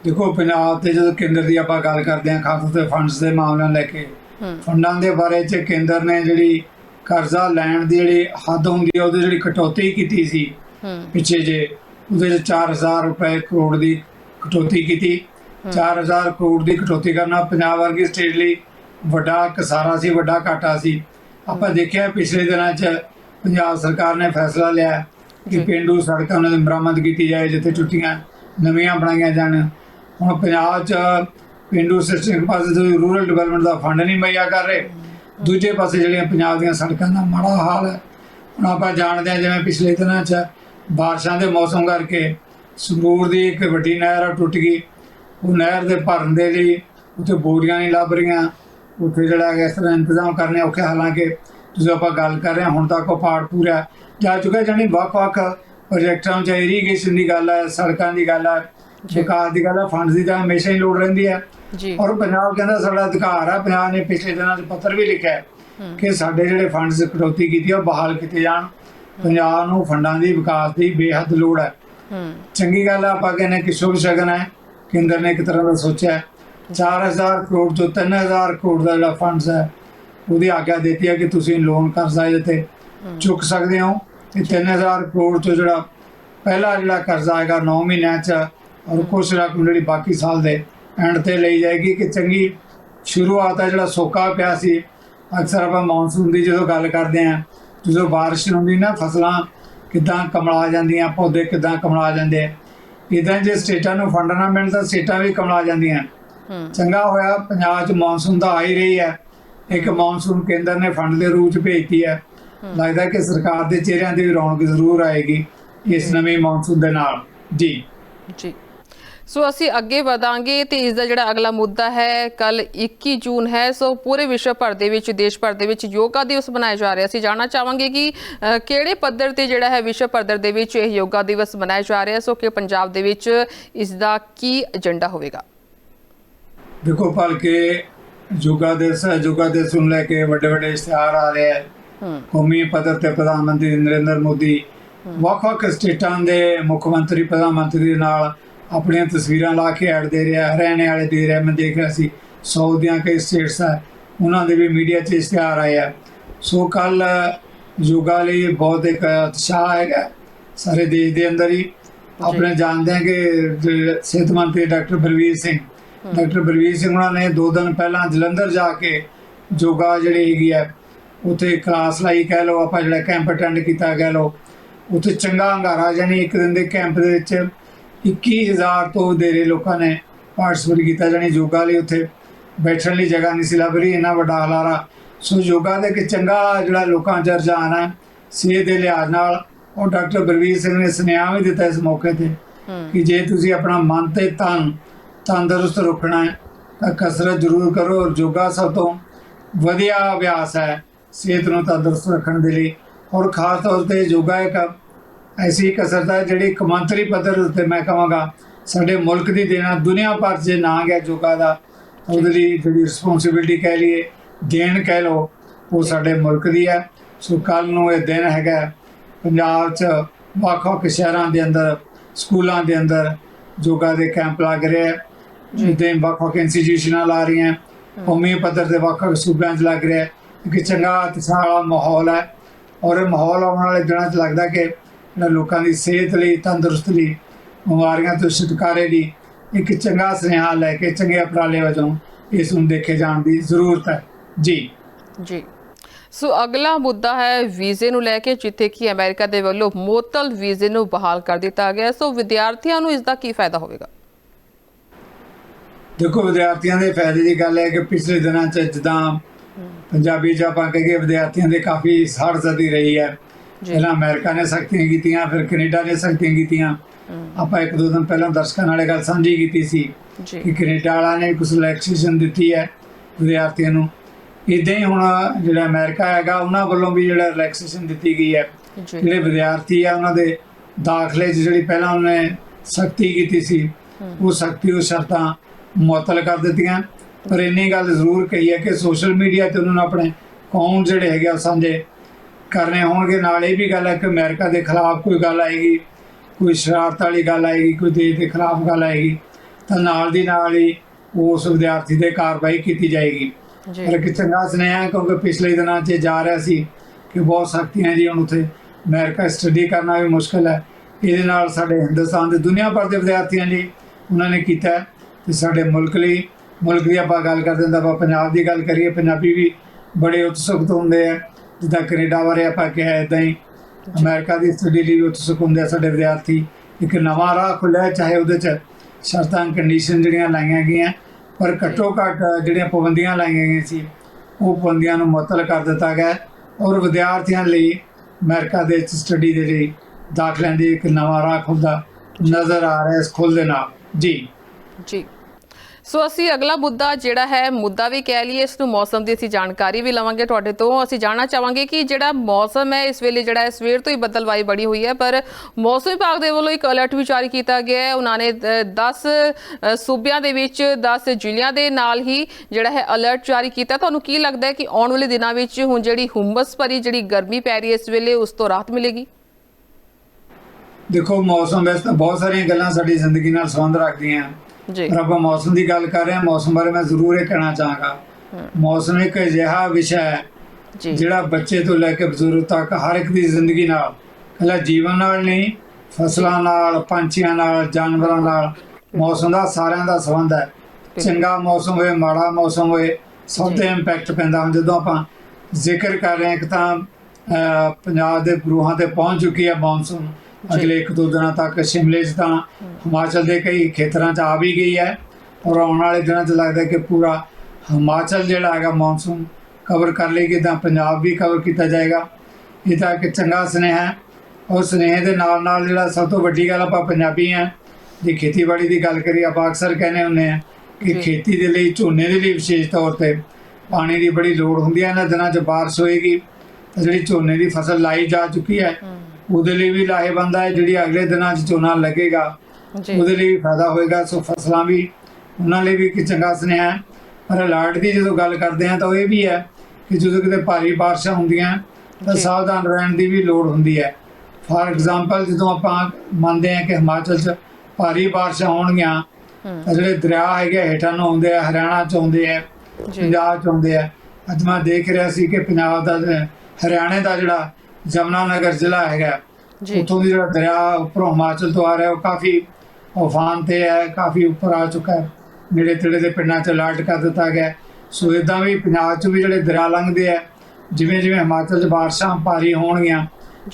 ਦੇਖੋ ਪੰਜਾਬ ਤੇ ਜਦੋਂ ਕੇਂਦਰ ਦੀ ਆਪਾਂ ਗੱਲ ਕਰਦੇ ਹਾਂ ਖਾਸ ਤੌਰ ਤੇ ਫੰਡਸ ਦੇ ਮਾਮਲਿਆਂ ਨੂੰ ਲੈ ਕੇ ਫੰਡਾਂ ਦੇ ਬਾਰੇ ਚ ਕੇਂਦਰ ਨੇ ਜਿਹੜੀ ਕਰਜ਼ਾ ਲੈਣ ਦੀ ਜਿਹੜੀ ਹੱਦ ਹੁੰਦੀ ਹੈ ਉਹਦੀ ਜਿਹੜੀ ਕਟੌਤੀ ਕੀਤੀ ਸੀ ਪਿੱਛੇ ਜੇ ਉਹਦੇ ਚ 4000 ਰੁਪਏ ਕਰੋੜ ਦੀ ਕਟੌਤੀ ਕੀਤੀ। 4000 ਕਰੋੜ ਦੀ ਕਟੌਤੀ ਕਰਨਾ ਪੰਜਾਬ ਵਰਗੀ ਸਟੇਟ ਲਈ ਵੱਡਾ ਕਸਾਰਾ ਸੀ ਵੱਡਾ ਘਾਟਾ ਸੀ। ਆਪਾਂ ਦੇਖਿਆ ਪਿਛਲੇ ਦਿਨਾਂ ਚ ਪੰਜਾਬ ਸਰਕਾਰ ਨੇ ਫੈਸਲਾ ਲਿਆ ਕਿ। ਪਿੰਡੂ ਸੜਕਾਂ ਉਹਨਾਂ ਦੀ ਮੁਰੰਮਤ ਕੀਤੀ ਜਾਏ ਜਿੱਥੇ ਟੁੱਟੀਆਂ ਨਵੀਆਂ ਬਣਾਈਆਂ ਜਾਣ। ਹੁਣ ਪੰਜਾਬ ਚ ਪਿੰਡੂ ਸਿਸਟਮ ਪਾਸੇ ਤੋਂ ਰੂਰਲ ਡਿਵੈਲਪਮੈਂਟ ਦਾ ਫੰਡ ਨਹੀਂ ਮੁਹੱਈਆ ਕਰ ਰਹੇ, ਦੂਜੇ ਪਾਸੇ ਜਿਹੜੀਆਂ ਪੰਜਾਬ ਦੀਆਂ ਸੜਕਾਂ ਦਾ ਮਾੜਾ ਹਾਲ ਹੈ। ਹੁਣ ਆਪਾਂ ਜਾਣਦੇ ਹਾਂ, ਜਿਵੇਂ ਪਿਛਲੇ ਦਿਨਾਂ 'ਚ ਬਾਰਿਸ਼ਾਂ ਦੇ ਮੌਸਮ ਕਰਕੇ ਸੰਗਰੂਰ ਦੀ ਇੱਕ ਵੱਡੀ ਨਹਿਰ ਟੁੱਟ ਗਈ। ਉਹ ਨਹਿਰ ਦੇ ਭਰਨ ਦੇ ਲਈ ਉੱਥੇ ਬੋਰੀਆਂ ਨਹੀਂ ਲੱਭ ਰਹੀਆਂ। ਉੱਥੇ ਜਿਹੜਾ ਹੈਗਾ, ਇਸ ਤਰ੍ਹਾਂ ਇੰਤਜ਼ਾਮ ਕਰਨੇ ਔਖੇ ਹਾਲਾਂਕਿ ਜਦੋਂ ਆਪਾਂ ਗੱਲ ਕਰ ਰਹੇ ਹਾਂ, ਹੁਣ ਤੱਕ ਉਹ ਪਾੜ ਪੂਰਾ ਜਾ ਚੁੱਕਾ ਜਾਨੀ ਵੱਖ-ਵੱਖ ਪ੍ਰੋਜੈਕਟਾਂ 'ਚ ਇਰੀਗੇਸ਼ਨ ਦੀ ਗੱਲ ਹੈ, ਸੜਕਾਂ ਦੀ ਗੱਲ ਹੈ ਜੀ। ਵਿਕਾਸ ਦੀ ਗੱਲ ਹੈ ਫੰਡਸ ਦੀ ਤਾਂ ਹਮੇਸ਼ਾ ਹੀ ਲੋੜ ਰਹਿੰਦੀ ਹੈ। ਜੀ। ਔਰ ਪੰਜਾਬ ਕਹਿੰਦਾ ਸਾਡਾ ਅਧਿਕਾਰ ਹੈ ਪੰਜਾਬ ਨੇ ਪਿਛਲੇ ਦਿਨਾਂ 'ਚ ਪੱਤਰ ਵੀ ਲਿਖਿਆ ਕਿ ਸਾਡੇ ਜਿਹੜੇ ਫੰਡਸ ਕਟੌਤੀ ਕੀਤੀ ਉਹ ਬਹਾਲ ਕੀਤੇ ਜਾਣ। ਪੰਜਾਬ ਨੂੰ ਫੰਡਾਂ ਦੀ ਵਿਕਾਸ ਦੀ ਬੇਹੱਦ ਲੋੜ ਹੈ। ਚੰਗੀ ਗੱਲ ਹੈ ਆਪਾਂ ਕਹਿੰਦੇ ਕਿ ਸ਼ੁਭ ਸ਼ਗਨ ਹੈ। ਕੇਂਦਰ ਨੇ ਇੱਕ ਤਰ੍ਹਾਂ ਦਾ ਸੋਚਿਆ ਹੈ। 4000 ਕਰੋੜ ਤੋਂ 3000 ਕਰੋੜ ਦਾ ਜਿਹੜਾ ਫੰਡਸ ਹੈ ਉਹਦੀ ਆਗਿਆ ਦਿੱਤੀ ਹੈ ਕਿ ਤੁਸੀਂ ਲੋਨ ਕਰਜ਼ਾ ਇਹਦੇ ਤੇ ਚੁੱਕ ਸਕਦੇ ਹੋ। ਇਹ 3000 ਕਰੋੜ ਤੋਂ ਜਿਹੜਾ ਪਹਿਲਾ ਜਿਹੜਾ ਕਰਜ਼ਾ ਆਏਗਾ 9 ਮਹੀਨਿਆਂ ਚ ਔਰ ਕੁਛ ਰਕਮ ਜਿਹੜੀ ਬਾਕੀ ਸਾਲ ਦੇ ਐਂਡ ਤੇ ਲਈ ਜਾਏਗੀ ਕਿ ਚੰਗੀ ਸ਼ੁਰੂਆਤ ਹੈ ਜਿਹੜਾ ਸੋਕਾ ਪਿਆ ਸੀ। ਅਕਸਰ ਆਪਾਂ ਮੌਨਸੂਨ ਦੀ ਜਦੋਂ ਗੱਲ ਕਰਦੇ ਆਂ ਜਦੋਂ ਬਾਰਿਸ਼ ਹੁੰਦੀ ਨਾ ਫਸਲਾਂ ਕਿਦਾਂ ਕਮਲਾ ਜਾਂਦੀਆਂ ਪੌਦੇ ਕਿਦਾਂ ਕਮਲਾ ਜਾਂਦੇ ਆ। ਇਦਾਂ ਜੇ ਸਟੇਟਾਂ ਨੂੰ ਫੰਡ ਨਾ ਮਿਲਣ ਤਾਂ ਸਟੇਟਾਂ ਵੀ ਕਮਲਾ ਜਾਂਦੀਆਂ। ਚੰਗਾ ਹੋਇਆ ਪੰਜਾਬ 'ਚ ਮੌਨਸੂਨ ਤਾਂ ਆ ਹੀ ਰਹੀ ਹੈ। ਇੱਕ ਮੌਨਸੂਨ ਕੇਂਦਰ ਨੇ ਫੰਡ ਦੇ ਰੂਪ 'ਚ ਭੇਜਤੀ ਹੈ। ਲੱਗਦਾ ਕਿ ਸਰਕਾਰ ਦੇ ਚਿਹਰਿਆਂ ਤੇ ਵੀ ਰੌਣਕ ਜ਼ਰੂਰ ਆਏਗੀ ਇਸ ਨਵੇਂ ਮੌਨਸੂਨ ਦੇ ਨਾਲ। ਜੀ। ਜੀ। ਸੋ ਅਸੀਂ ਅੱਗੇ ਵਧਾਂਗੇ ਤੇ ਇਸ ਦਾ ਜਿਹੜਾ ਅਗਲਾ ਮੁੱਦਾ ਹੈ ਕੱਲ 21 ਜੂਨ ਹੈ ਸੋ ਪੂਰੇ ਵਿਸ਼ਵ ਭਰ ਦੇ ਵਿੱਚ ਦੇਸ਼ ਭਰ ਦੇ ਵਿੱਚ ਯੋਗਾ ਦਿਵਸ ਮਨਾਇਆ ਜਾ ਰਿਹਾ। ਸੀ ਜਾਣਨਾ ਚਾਹਾਂਗੇ ਕਿ ਕਿਹੜੇ ਪੱਧਰ ਤੇ ਜਿਹੜਾ ਹੈ ਵਿਸ਼ਵ ਪੱਧਰ ਦੇ ਵਿੱਚ ਇਹ ਯੋਗਾ ਦਿਵਸ ਮਨਾਇਆ ਜਾ ਰਿਹਾ ਸੋ ਕਿ ਪੰਜਾਬ ਦੇ ਵਿੱਚ ਇਸ ਦਾ ਕੀ ਏਜੰਡਾ ਹੋਵੇਗਾ? ਦੇਖੋ ਭਲਕੇ ਯੋਗਾ ਦਿਵਸ ਹੈ ਯੋਗਾ ਦਿਵਸ ਨੂੰ ਲੈ ਕੇ ਵੱਡੇ ਵੱਡੇ ਇਸ਼ਤਿਹਾਰ ਆ ਰਹੇ ਹੈ। ਹੂੰ। ਕੌਮੀ ਪੱਧਰ ਤੇ ਪ੍ਰਧਾਨ ਮੰਤਰੀ ਨਰਿੰਦਰ ਮੋਦੀ ਵੱਖ-ਵੱਖ ਸਟੇਟਾਂ ਦੇ ਮੁੱਖ ਮੰਤਰੀ ਪ੍ਰਧਾਨ ਮੰਤਰੀ ਦੇ ਨਾਲ ਆਪਣੀਆਂ ਤਸਵੀਰਾਂ ਲਾ ਕੇ ਐਡ ਦੇ ਰਿਹਾ ਹਰਿਆਣੇ ਵਾਲੇ ਦੇ ਰਿਹਾ। ਮੈਂ ਦੇਖ ਰਿਹਾ ਸੀ ਸਾਊਥ ਦੀਆਂ ਕਈ ਸਟੇਟਸ ਆ ਉਹਨਾਂ ਦੇ ਵੀ ਮੀਡੀਆ 'ਚ ਇਸ਼ਤਿਹਾਰ ਆਏ ਆ। ਸੋ ਕੱਲ ਯੋਗਾ ਲਈ ਬਹੁਤ ਇੱਕ ਉਤਸ਼ਾਹ ਹੈਗਾ ਸਾਰੇ ਦੇਸ਼ ਦੇ ਅੰਦਰ ਹੀ। ਆਪਣੇ ਜਾਣਦੇ ਹਾਂ ਕਿ ਸਿਹਤ ਮੰਤਰੀ ਡਾਕਟਰ ਬਲਵੀਰ ਸਿੰਘ। ਡਾਕਟਰ ਬਲਵੀਰ ਸਿੰਘ ਉਹਨਾਂ ਨੇ ਦੋ ਦਿਨ ਪਹਿਲਾਂ ਜਲੰਧਰ ਜਾ ਕੇ ਯੋਗਾ ਜਿਹੜੀ ਹੈਗੀ ਹੈ ਉੱਥੇ ਕਲਾਸ ਲਾਈ ਕਹਿ ਲਓ ਆਪਾਂ ਜਿਹੜਾ ਕੈਂਪ ਅਟੈਂਡ ਕੀਤਾ ਕਹਿ ਲਓ। ਉੱਥੇ ਚੰਗਾ ਹੰਗਾਰਾ ਜਾਨੀ ਇੱਕ ਦਿਨ ਦੇ ਕੈਂਪ ਦੇ ਵਿੱਚ 21000 ਤੋਂ ਵਧੇਰੇ ਲੋਕਾਂ ਨੇ ਪਾਰਟਿਸਿਪੇਟ ਕੀਤਾ ਜਾਨੀ ਯੋਗਾ ਲਈ ਉੱਥੇ ਬੈਠਣ ਲਈ ਜਗ੍ਹਾ ਨਹੀਂ ਸੀ ਲੱਭ ਰਹੀ ਇੰਨਾ ਵੱਡਾ ਹਲਾਰਾ। ਸੋ ਯੋਗਾ ਦੇ ਇੱਕ ਚੰਗਾ ਜਿਹੜਾ ਲੋਕਾਂ 'ਚ ਰੁਝਾਨ ਹੈ ਸਿਹਤ ਦੇ ਲਿਹਾਜ਼ ਨਾਲ ਉਹ ਡਾਕਟਰ ਬਲਵੀਰ ਸਿੰਘ ਨੇ ਸੁਨੇਹਾ ਵੀ ਦਿੱਤਾ ਇਸ ਮੌਕੇ ਤੇ ਕਿ ਜੇ ਤੁਸੀਂ ਆਪਣਾ ਮਨ ਤੇ ਤਨ ਤੰਦਰੁਸਤ ਰੱਖਣਾ ਹੈ ਤਾਂ ਕਸਰਤ ਜ਼ਰੂਰ ਕਰੋ ਔਰ ਯੋਗਾ ਸਭ ਤੋਂ ਵਧੀਆ ਅਭਿਆਸ ਹੈ ਸਿਹਤ ਨੂੰ ਤੰਦਰੁਸਤ ਰੱਖਣ ਦੇ ਲਈ। ਔਰ ਖਾਸ ਤੌਰ ਤੇ ਯੋਗਾ ਇੱਕ ਐਸੀ ਕਸਰਤ ਹੈ ਜਿਹੜੀ ਕਮਾਂਤਰੀ ਪੱਧਰ ਉੱਤੇ ਮੈਂ ਕਹਾਂਗਾ, ਸਾਡੇ ਮੁਲਕ ਦੀ ਦੇਣਾ, ਦੁਨੀਆ ਭਰ 'ਚ ਨਾ ਗਿਆ ਯੋਗਾ ਦਾ, ਉਹਦੇ ਲਈ ਜਿਹੜੀ ਰਿਸਪੌਂਸਿਬਿਲਟੀ ਕਹਿ ਲਈਏ, ਦੇਣ ਕਹਿ ਲਓ, ਉਹ ਸਾਡੇ ਮੁਲਕ ਦੀ ਹੈ। ਸੋ ਕੱਲ ਨੂੰ ਇਹ ਦਿਨ ਹੈਗਾ ਪੰਜਾਬ 'ਚ ਵੱਖ-ਵੱਖ ਸ਼ਹਿਰਾਂ ਦੇ ਅੰਦਰ, ਸਕੂਲਾਂ ਦੇ ਅੰਦਰ ਯੋਗਾ ਦੇ ਕੈਂਪ ਲੱਗ ਰਹੇ ਹੈ, ਜਿੱਦਾਂ ਵੱਖ-ਵੱਖ ਇੰਸਟੀਟਿਊਸ਼ਨਾਂ ਲਾ ਰਹੀਆਂ ਕੌਮੀ ਪੱਧਰ ਤੇ ਵੱਖ-ਵੱਖ ਸੂਬਿਆਂ 'ਚ ਲੱਗ ਰਿਹਾ ਹੈ ਕਿ ਚੰਗਾ ਉਤਸ਼ਾਹ ਵਾਲਾ ਮਾਹੌਲ ਹੈ। ਔਰ ਇਹ ਮਾਹੌਲ ਆਉਣ ਵਾਲੇ ਦਿਨਾਂ 'ਚ ਲੱਗਦਾ ਕਿ ਲੋਕਾਂ ਦੀ ਸਿਹਤ ਲਈ ਤੰਦਰੁਸਤ ਲਈ ਬਿਮਾਰੀਆਂ ਤੋਂ ਛੁਟਕਾਰੇ ਲਈ ਇੱਕ ਚੰਗਾ ਸੁਨੇਹਾ ਲੈ ਕੇ ਚੰਗੇ ਉਪਰਾਲੇ ਵਜੋਂ ਇਸ ਨੂੰ ਦੇਖੇ ਜਾਣ ਦੀ ਜ਼ਰੂਰਤ ਹੈ। ਜੀ। ਜੀ। ਸੋ ਅਗਲਾ ਮੁੱਦਾ ਹੈ ਵੀਜ਼ੇ ਨੂੰ ਲੈ ਕੇ ਜਿੱਥੇ ਕਿ ਅਮਰੀਕਾ ਦੇ ਵੱਲੋਂ ਮੋਤਲ ਵੀਜ਼ੇ ਨੂੰ ਬਹਾਲ ਕਰ ਦਿੱਤਾ ਗਿਆ। ਸੋ ਵਿਦਿਆਰਥੀਆਂ ਨੂੰ ਇਸ ਦਾ ਕੀ ਫਾਇਦਾ ਹੋਵੇਗਾ? ਦੇਖੋ ਵਿਦਿਆਰਥੀਆਂ ਦੇ ਫਾਇਦੇ ਦੀ ਗੱਲ ਹੈ ਕਿ ਪਿਛਲੇ ਦਿਨਾਂ 'ਚ ਜਿੱਦਾਂ ਪੰਜਾਬੀ 'ਚ ਆਪਾਂ ਕਹੀਏ ਵਿਦਿਆਰਥੀਆਂ ਦੇ ਕਾਫੀ ਸੜ ਸਦੀ ਰਹੀ ਹੈ। ਪਹਿਲਾਂ ਅਮਰੀਕਾ ਨੇ ਸਖਤੀਆਂ ਕੀਤੀਆਂ ਫਿਰ ਕੈਨੇਡਾ ਨੇ ਸਖਤੀਆਂ ਕੀਤੀਆਂ। ਆਪਾਂ ਇੱਕ ਦੋ ਦਿਨ ਪਹਿਲਾਂ ਦਰਸ਼ਕਾਂ ਨਾਲ ਇਹ ਗੱਲ ਸਾਂਝੀ ਕੀਤੀ ਸੀ ਕਿ ਕੈਨੇਡਾ ਵਾਲਾ ਨੇ ਕੁਝ ਰਿਲੈਕਸੇਸ਼ਨ ਦਿੱਤੀ ਹੈ ਵਿਦਿਆਰਥੀਆਂ ਨੂੰ। ਇਦਾਂ ਹੀ ਹੁਣ ਜਿਹੜਾ ਅਮਰੀਕਾ ਹੈਗਾ ਉਹਨਾਂ ਵੱਲੋਂ ਵੀ ਜਿਹੜਾ ਰਿਲੈਕਸੇਸ਼ਨ ਦਿੱਤੀ ਗਈ ਹੈ। ਜਿਹੜੇ ਵਿਦਿਆਰਥੀ ਆ ਉਹਨਾਂ ਦੇ ਦਾਖਲੇ 'ਚ ਜਿਹੜੀ ਪਹਿਲਾਂ ਉਹਨੇ ਸਖਤੀ ਕੀਤੀ ਸੀ ਉਹ ਸਖਤੀ ਉਹ ਸ਼ਰਤਾਂ ਮੁਅੱਤਲ ਕਰ ਦਿੱਤੀਆਂ। ਪਰ ਇੰਨੀ ਗੱਲ ਜ਼ਰੂਰ ਕਹੀ ਹੈ ਕਿ ਸੋਸ਼ਲ ਮੀਡੀਆ ਤੇ ਉਹਨਾਂ ਨੂੰ ਆਪਣੇ ਅਕਾਊਂਟ ਜਿਹੜੇ ਹੈਗੇ ਆ ਸਾਂਝੇ ਕਰਨੇ ਹੋਣਗੇ। ਨਾਲ ਇਹ ਵੀ ਗੱਲ ਹੈ ਕਿ ਅਮਰੀਕਾ ਦੇ ਖਿਲਾਫ ਕੋਈ ਗੱਲ ਆਏਗੀ ਕੋਈ ਸ਼ਰਾਰਤ ਵਾਲੀ ਗੱਲ ਆਏਗੀ ਕੋਈ ਦੇਸ਼ ਦੇ ਖਿਲਾਫ ਗੱਲ ਆਏਗੀ ਤਾਂ ਨਾਲ ਦੀ ਨਾਲ ਹੀ ਉਸ ਵਿਦਿਆਰਥੀ ਤੇ ਕਾਰਵਾਈ ਕੀਤੀ ਜਾਏਗੀ। ਜੀ। ਪਰ ਕਿ ਚੰਗਾ ਸੁਨੇਹਾ ਕਿਉਂਕਿ ਪਿਛਲੇ ਦਿਨਾਂ 'ਚ ਜਾ ਰਿਹਾ ਸੀ ਕਿ ਬਹੁਤ ਸਖਤੀਆਂ ਜੀ ਹੁਣ ਉੱਥੇ ਅਮਰੀਕਾ ਸਟੱਡੀ ਕਰਨਾ ਵੀ ਮੁਸ਼ਕਲ ਹੈ। ਇਹਦੇ ਨਾਲ ਸਾਡੇ ਹਿੰਦੁਸਤਾਨ ਦੇ ਦੁਨੀਆ ਭਰ ਦੇ ਵਿਦਿਆਰਥੀਆਂ ਲਈ ਉਹਨਾਂ ਨੇ ਕੀਤਾ ਤੇ ਸਾਡੇ ਮੁਲਕ ਲਈ ਮੁਲਕ ਦੀ ਆਪਾਂ ਗੱਲ ਕਰਦੇ ਹਾਂ ਤਾਂ ਆਪਾਂ ਪੰਜਾਬ ਦੀ ਗੱਲ ਕਰੀਏ ਪੰਜਾਬੀ ਵੀ ਬੜੇ ਉਤਸੁਕ ਹੁੰਦੇ ਆ। ਜਿੱਦਾਂ ਕੈਨੇਡਾ ਬਾਰੇ ਆਪਾਂ ਕਿਹਾ ਇਦਾਂ ਹੀ, ਅਮਰੀਕਾ ਦੀ ਸਟੱਡੀ ਲਈ ਵੀ ਉਤਸੁਕ ਹੁੰਦੇ ਆ ਸਾਡੇ ਵਿਦਿਆਰਥੀ ਇੱਕ ਨਵਾਂ ਰਾਹ ਖੁੱਲ੍ਹਾ ਚਾਹੇ ਉਹਦੇ 'ਚ ਸ਼ਰਤਾਂ ਕੰਡੀਸ਼ਨ ਜਿਹੜੀਆਂ ਲਾਈਆਂ ਗਈਆਂ, ਪਰ ਘੱਟੋ ਘੱਟ ਜਿਹੜੀਆਂ ਪਾਬੰਦੀਆਂ ਲਾਈਆਂ ਗਈਆਂ ਸੀ, ਉਹ ਪਾਬੰਦੀਆਂ ਨੂੰ ਮੁਅੱਤਲ ਕਰ ਦਿੱਤਾ ਗਿਆ ਔਰ ਵਿਦਿਆਰਥੀਆਂ ਲਈ ਅਮਰੀਕਾ ਦੇ ਵਿੱਚ ਸਟੱਡੀ ਦੇ ਲਈ ਦਾਖਲਿਆਂ ਦੀ ਇੱਕ ਨਵਾਂ ਰਾਹ ਖੁੱਲਦਾ ਨਜ਼ਰ ਆ ਰਿਹਾ ਇਸ ਖੁੱਲ੍ਹ ਦੇ ਨਾਲ। ਜੀ। ਜੀ। ਸੋ ਅਸੀਂ ਅਗਲਾ ਮੁੱਦਾ ਜਿਹੜਾ ਹੈ, ਮੁੱਦਾ ਵੀ ਕਹਿ ਲਈਏ, ਇਸ ਨੂੰ ਮੌਸਮ ਦੀ ਅਸੀਂ ਜਾਣਕਾਰੀ ਵੀ ਲਵਾਂਗੇ ਤੁਹਾਡੇ ਤੋਂ। ਅਸੀਂ ਜਾਣਨਾ ਚਾਹਾਂਗੇ ਕਿ ਜਿਹੜਾ ਮੌਸਮ ਹੈ, ਇਸ ਵੇਲੇ ਜਿਹੜਾ ਹੈ, ਸਵੇਰ ਤੋਂ ਹੀ ਬੱਦਲਵਾਈ ਬੜੀ ਹੋਈ ਹੈ, ਪਰ ਮੌਸਮ ਵਿਭਾਗ ਦੇ ਵੱਲੋਂ ਇੱਕ ਅਲਰਟ ਵੀ ਜਾਰੀ ਕੀਤਾ ਗਿਆ ਹੈ। ਉਹਨਾਂ ਨੇ 10 ਸੂਬਿਆਂ ਦੇ ਵਿੱਚ 10 ਜ਼ਿਲ੍ਹਿਆਂ ਦੇ ਨਾਲ ਹੀ ਜਿਹੜਾ ਹੈ, ਅਲਰਟ ਜਾਰੀ ਕੀਤਾ। ਤੁਹਾਨੂੰ ਕੀ ਲੱਗਦਾ ਹੈ ਕਿ ਆਉਣ ਵਾਲੇ ਦਿਨਾਂ ਵਿੱਚ ਹੁਣ ਜਿਹੜੀ ਹੁਮਸ ਭਰੀ, ਜਿਹੜੀ ਗਰਮੀ ਪੈ ਰਹੀ ਹੈ, ਇਸ ਵੇਲੇ ਉਸ ਤੋਂ ਰਾਹਤ ਮਿਲੇਗੀ? ਦੇਖੋ, ਮੌਸਮ ਵੈਸੇ ਤਾਂ ਬਹੁਤ ਸਾਰੀਆਂ ਗੱਲਾਂ ਸਾਡੀ ਜ਼ਿੰਦਗੀ ਨਾਲ ਸੰਬੰਧ ਰੱਖਦੀਆਂ। ਜੀ। ਪਰ ਆਪਾਂ ਮੌਸਮ ਦੀ ਗੱਲ ਕਰ ਰਹੇ ਹਾਂ ਮੌਸਮ ਬਾਰੇ ਮੈਂ ਜ਼ਰੂਰ ਇਹ ਕਹਿਣਾ ਚਾਹਾਂਗਾ। ਮੌਸਮ ਇੱਕ ਅਜਿਹਾ ਵਿਸ਼ਾ ਹੈ ਜਿਹੜਾ ਬੱਚੇ ਤੋਂ ਲੈ ਕੇ ਬਜ਼ੁਰਗ ਤੱਕ ਹਰ ਇੱਕ ਦੀ ਜ਼ਿੰਦਗੀ ਨਾਲ ਕੱਲਾ ਜੀਵਨ ਨਾਲ ਨਹੀਂ ਫਸਲਾਂ ਨਾਲ ਪੰਛੀਆਂ ਨਾਲ ਜਾਨਵਰਾਂ ਨਾਲ ਮੌਸਮ ਦਾ ਸਾਰਿਆਂ ਦਾ ਸੰਬੰਧ ਹੈ। ਚੰਗਾ ਮੌਸਮ ਹੋਏ ਮਾੜਾ ਮੌਸਮ ਹੋਏ ਸਭ ਤੇ ਇੰਪੈਕਟ ਪੈਂਦਾ ਹੁਣ ਜਦੋਂ ਆਪਾਂ ਜ਼ਿਕਰ ਕਰ ਰਹੇ ਹਾਂ ਕਿ ਤਾਂ ਪੰਜਾਬ ਦੇ ਬਰੂਹਾਂ ਤੇ ਪਹੁੰਚ ਚੁੱਕੀ ਹੈ ਮੌਨਸੂਨ। ਅਗਲੇ ਇੱਕ ਦੋ ਦਿਨਾਂ ਤੱਕ ਸ਼ਿਮਲੇ 'ਚ ਤਾਂ ਹਿਮਾਚਲ ਦੇ ਕਈ ਖੇਤਰਾਂ 'ਚ ਆ ਵੀ ਗਈ ਹੈ ਔਰ ਆਉਣ ਵਾਲੇ ਦਿਨਾਂ 'ਚ ਲੱਗਦਾ ਕਿ ਪੂਰਾ ਹਿਮਾਚਲ ਜਿਹੜਾ ਹੈਗਾ ਮੌਨਸੂਨ ਕਵਰ ਕਰ ਲੇਗੀ ਤਾਂ ਪੰਜਾਬ ਵੀ ਕਵਰ ਕੀਤਾ ਜਾਏਗਾ। ਇਹ ਤਾਂ ਇੱਕ ਚੰਗਾ ਸੁਨੇਹਾ ਹੈ ਔਰ ਸੁਨੇਹੇ ਦੇ ਨਾਲ ਨਾਲ ਜਿਹੜਾ ਸਭ ਤੋਂ ਵੱਡੀ ਗੱਲ ਆਪਾਂ ਪੰਜਾਬੀ ਹਾਂ ਜੇ ਖੇਤੀਬਾੜੀ ਦੀ ਗੱਲ ਕਰੀਏ ਆਪਾਂ ਅਕਸਰ ਕਹਿੰਦੇ ਹੁੰਦੇ ਆ ਕਿ। ਖੇਤੀ ਦੇ ਲਈ ਝੋਨੇ ਦੇ ਲਈ ਵਿਸ਼ੇਸ਼ ਤੌਰ ਤੇ ਪਾਣੀ ਦੀ ਬੜੀ ਲੋੜ ਹੁੰਦੀ ਹੈ। ਇਹਨਾਂ ਦਿਨਾਂ 'ਚ ਬਾਰਿਸ਼ ਹੋਏਗੀ ਤਾਂ ਜਿਹੜੀ ਝੋਨੇ ਦੀ ਫਸਲ ਲਾਈ ਜਾ ਚੁੱਕੀ ਹੈ। ਉਹਦੇ ਲਈ ਵੀ ਲਾਹੇਵੰਦ ਹੈ ਜਿਹੜੀ ਅਗਲੇ ਦਿਨਾਂ 'ਚ ਝੋਨਾ ਲੱਗੇਗਾ ਜੀ। ਉਹਦੇ ਲਈ ਵੀ ਫਾਇਦਾ ਹੋਏਗਾ ਸੋ ਫਸਲਾਂ ਵੀ ਉਹਨਾਂ ਲਈ ਵੀ ਇੱਕ ਚੰਗਾ ਸੁਨੇਹਾ ਹੈ। ਪਰ ਅਲਰਟ ਦੀ ਜਦੋਂ ਗੱਲ ਕਰਦੇ ਹਾਂ ਤਾਂ ਉਹ ਇਹ ਵੀ ਹੈ ਕਿ ਜਦੋਂ ਕਿਤੇ ਭਾਰੀ ਬਾਰਿਸ਼ਾਂ ਹੁੰਦੀਆਂ ਤਾਂ। ਸਾਵਧਾਨ ਰਹਿਣ ਦੀ ਵੀ ਲੋੜ ਹੁੰਦੀ ਹੈ। ਫਾਰ ਐਗਜ਼ਾਮਪਲ ਜਦੋਂ ਆਪਾਂ ਮੰਨਦੇ ਹਾਂ ਕਿ ਹਿਮਾਚਲ 'ਚ ਭਾਰੀ ਬਾਰਿਸ਼ਾਂ ਹੋਣਗੀਆਂ ਤਾਂ ਜਿਹੜੇ ਦਰਿਆ ਹੈਗੇ ਹੇਠਾਂ ਨੂੰ ਆਉਂਦੇ ਆ ਹਰਿਆਣਾ 'ਚ ਆਉਂਦੇ ਆ ਪੰਜਾਬ 'ਚ ਆਉਂਦੇ ਆ। ਅੱਜ ਮੈਂ ਦੇਖ ਰਿਹਾ ਸੀ ਕਿ ਪੰਜਾਬ ਦਾ ਹਰਿਆਣੇ ਦਾ ਜਿਹੜਾ ਜਮਨਾ ਨਗਰ ਜ਼ਿਲ੍ਹਾ ਹੈਗਾ। ਜੀ। ਉੱਥੋਂ ਦੀ ਜਿਹੜਾ ਦਰਿਆ ਉੱਪਰੋਂ ਹਿਮਾਚਲ ਤੋਂ ਆ ਰਿਹਾ ਉਹ ਕਾਫੀ ਉਫਾਨ ਤੇ ਹੈ ਕਾਫੀ ਉੱਪਰ ਆ ਚੁੱਕਾ ਹੈ। ਨੇੜੇ ਤੇੜੇ ਦੇ ਪਿੰਡਾਂ 'ਚ ਅਲਰਟ ਕਰ ਦਿੱਤਾ ਗਿਆ। ਸੋ ਇਦਾਂ ਵੀ ਪੰਜਾਬ 'ਚ ਵੀ ਜਿਹੜੇ ਦਰਿਆ ਲੰਘਦੇ ਆ ਜਿਵੇਂ ਜਿਵੇਂ ਹਿਮਾਚਲ 'ਚ ਬਾਰਿਸ਼ਾਂ ਭਾਰੀ ਹੋਣਗੀਆਂ।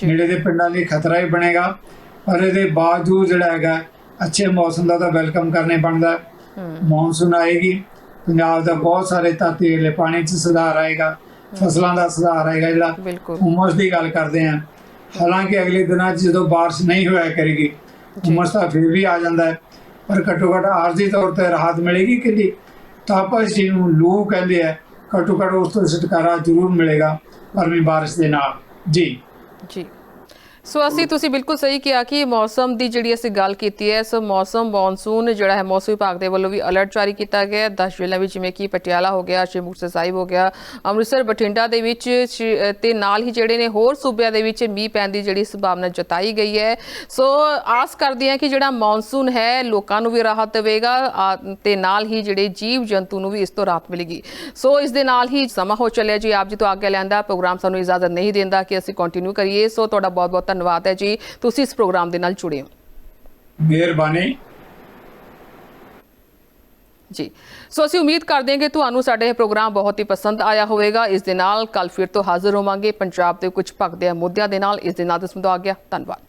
ਨੇੜੇ ਦੇ ਪਿੰਡਾਂ ਲਈ ਖਤਰਾ ਹੀ ਬਣੇਗਾ। ਪਰ ਇਹਦੇ ਬਾਵਜੂਦ ਜਿਹੜਾ ਹੈਗਾ ਅੱਛੇ ਮੌਸਮ ਦਾ ਤਾਂ ਵੈਲਕਮ ਕਰਨੇ ਬਣਦਾ ਮੌਨਸੂਨ ਆਏਗੀ ਪੰਜਾਬ ਦਾ ਬਹੁਤ ਸਾਰੇ ਹੇਠਲੇ ਪਾਣੀ 'ਚ ਸੁਧਾਰ ਆਏਗਾ। ਫਸਲਾਂ ਦਾ ਸੁਧਾਰ ਆਏਗਾ ਜਿਹੜਾ। ਉਮਸ ਦੀ ਗੱਲ ਕਰਦੇ ਹਾਂ। ਹਾਲਾਂਕਿ ਅਗਲੇ ਦਿਨਾਂ 'ਚ ਜਦੋਂ ਬਾਰਿਸ਼ ਨਹੀਂ ਹੋਇਆ ਕਰੇਗੀ ਉਮਸ ਤਾਂ ਫਿਰ ਵੀ ਆ ਜਾਂਦਾ ਹੈ। ਪਰ ਘੱਟੋ ਘੱਟ ਆਰਜ਼ੀ ਤੌਰ ਤੇ ਰਾਹਤ ਮਿਲੇਗੀ ਕਿ ਨਹੀਂ? ਤਾਪਸ ਜਿਹਨੂੰ ਲੂ ਕਹਿੰਦੇ ਆ। ਘੱਟੋ ਘੱਟ ਉਸ ਤੋਂ ਛੁਟਕਾਰਾ ਜ਼ਰੂਰ ਮਿਲੇਗਾ। ਪਰਮੀ ਬਾਰਿਸ਼ ਦੇ ਨਾਲ। ਜੀ। ਜੀ। ਸੋ ਅਸੀਂ ਤੁਸੀਂ ਬਿਲਕੁਲ ਸਹੀ ਕਿਹਾ ਕਿ ਮੌਸਮ ਦੀ ਜਿਹੜੀ ਅਸੀਂ ਗੱਲ ਕੀਤੀ ਹੈ ਸੋ ਮੌਸਮ ਮੌਨਸੂਨ ਜਿਹੜਾ ਹੈ ਮੌਸਮ ਵਿਭਾਗ ਦੇ ਵੱਲੋਂ ਵੀ ਅਲਰਟ ਜਾਰੀ ਕੀਤਾ ਗਿਆ ਹੈ। 10 ਜ਼ਿਲ੍ਹਿਆਂ ਵਿੱਚ ਜਿਵੇਂ ਕਿ ਪਟਿਆਲਾ ਹੋ ਗਿਆ ਸ਼੍ਰੀ ਮੁਕਤਸਰ ਸਾਹਿਬ ਹੋ ਗਿਆ ਅੰਮ੍ਰਿਤਸਰ ਬਠਿੰਡਾ ਦੇ ਵਿੱਚ ਸ਼੍ਰੀ- ਤੇ ਨਾਲ ਹੀ ਜਿਹੜੇ ਨੇ ਹੋਰ ਸੂਬਿਆਂ ਦੇ ਵਿੱਚ ਮੀਂਹ ਪੈਣ ਦੀ ਜਿਹੜੀ ਸੰਭਾਵਨਾ ਜਤਾਈ ਗਈ ਹੈ। ਸੋ ਆਸ ਕਰਦੇ ਹਾਂ ਕਿ ਜਿਹੜਾ ਮੌਨਸੂਨ ਹੈ ਲੋਕਾਂ ਨੂੰ ਵੀ ਰਾਹਤ ਦੇਵੇਗਾ ਆ, ਤੇ ਨਾਲ ਹੀ ਜਿਹੜੇ ਜੀਵ ਜੰਤੂ ਨੂੰ ਵੀ ਇਸ ਤੋਂ ਰਾਹਤ ਮਿਲੇਗੀ। ਸੋ ਇਸ ਦੇ ਨਾਲ ਹੀ ਸਮਾਂ ਹੋ ਚੱਲਿਆ ਜੀ। ਆਪ ਜੀ ਤੋਂ ਆਗਿਆ ਲੈਂਦਾ ਪ੍ਰੋਗਰਾਮ ਸਾਨੂੰ ਇਜਾਜ਼ਤ ਨਹੀਂ ਦਿੰਦਾ ਕਿ ਅਸੀਂ ਕੰਟੀਨਿਊ ਕਰੀਏ। ਸੋ ਤੁਹਾਡਾ ਬਹੁਤ ਬਹੁਤ ਧੰਨਵਾਦ ਹੈ ਜੀ। ਤੁਸੀਂ ਇਸ ਪ੍ਰੋਗਰਾਮ ਦੇ ਨਾਲ ਜੁੜੇ ਹੋ। ਮਿਹਰਬਾਨੀ। ਜੀ। ਸੋ ਅਸੀਂ ਉਮੀਦ ਕਰਦੇ ਹਾਂ ਕਿ ਤੁਹਾਨੂੰ ਸਾਡੇ ਇਹ ਪ੍ਰੋਗਰਾਮ ਬਹੁਤ ਹੀ ਪਸੰਦ ਆਇਆ ਹੋਵੇਗਾ। ਇਸ ਦੇ ਨਾਲ ਕੱਲ ਫਿਰ ਤੋਂ ਹਾਜ਼ਰ ਹੋਵਾਂਗੇ। ਪੰਜਾਬ ਦੇ ਕੁਝ ਭਗਦੇ ਮੁੱਦਿਆਂ ਦੇ ਨਾਲ ਇਸ ਦੇ ਨਾਲ ਦਸਮਦੋ ਆ ਗਿਆ। ਧੰਨਵਾਦ।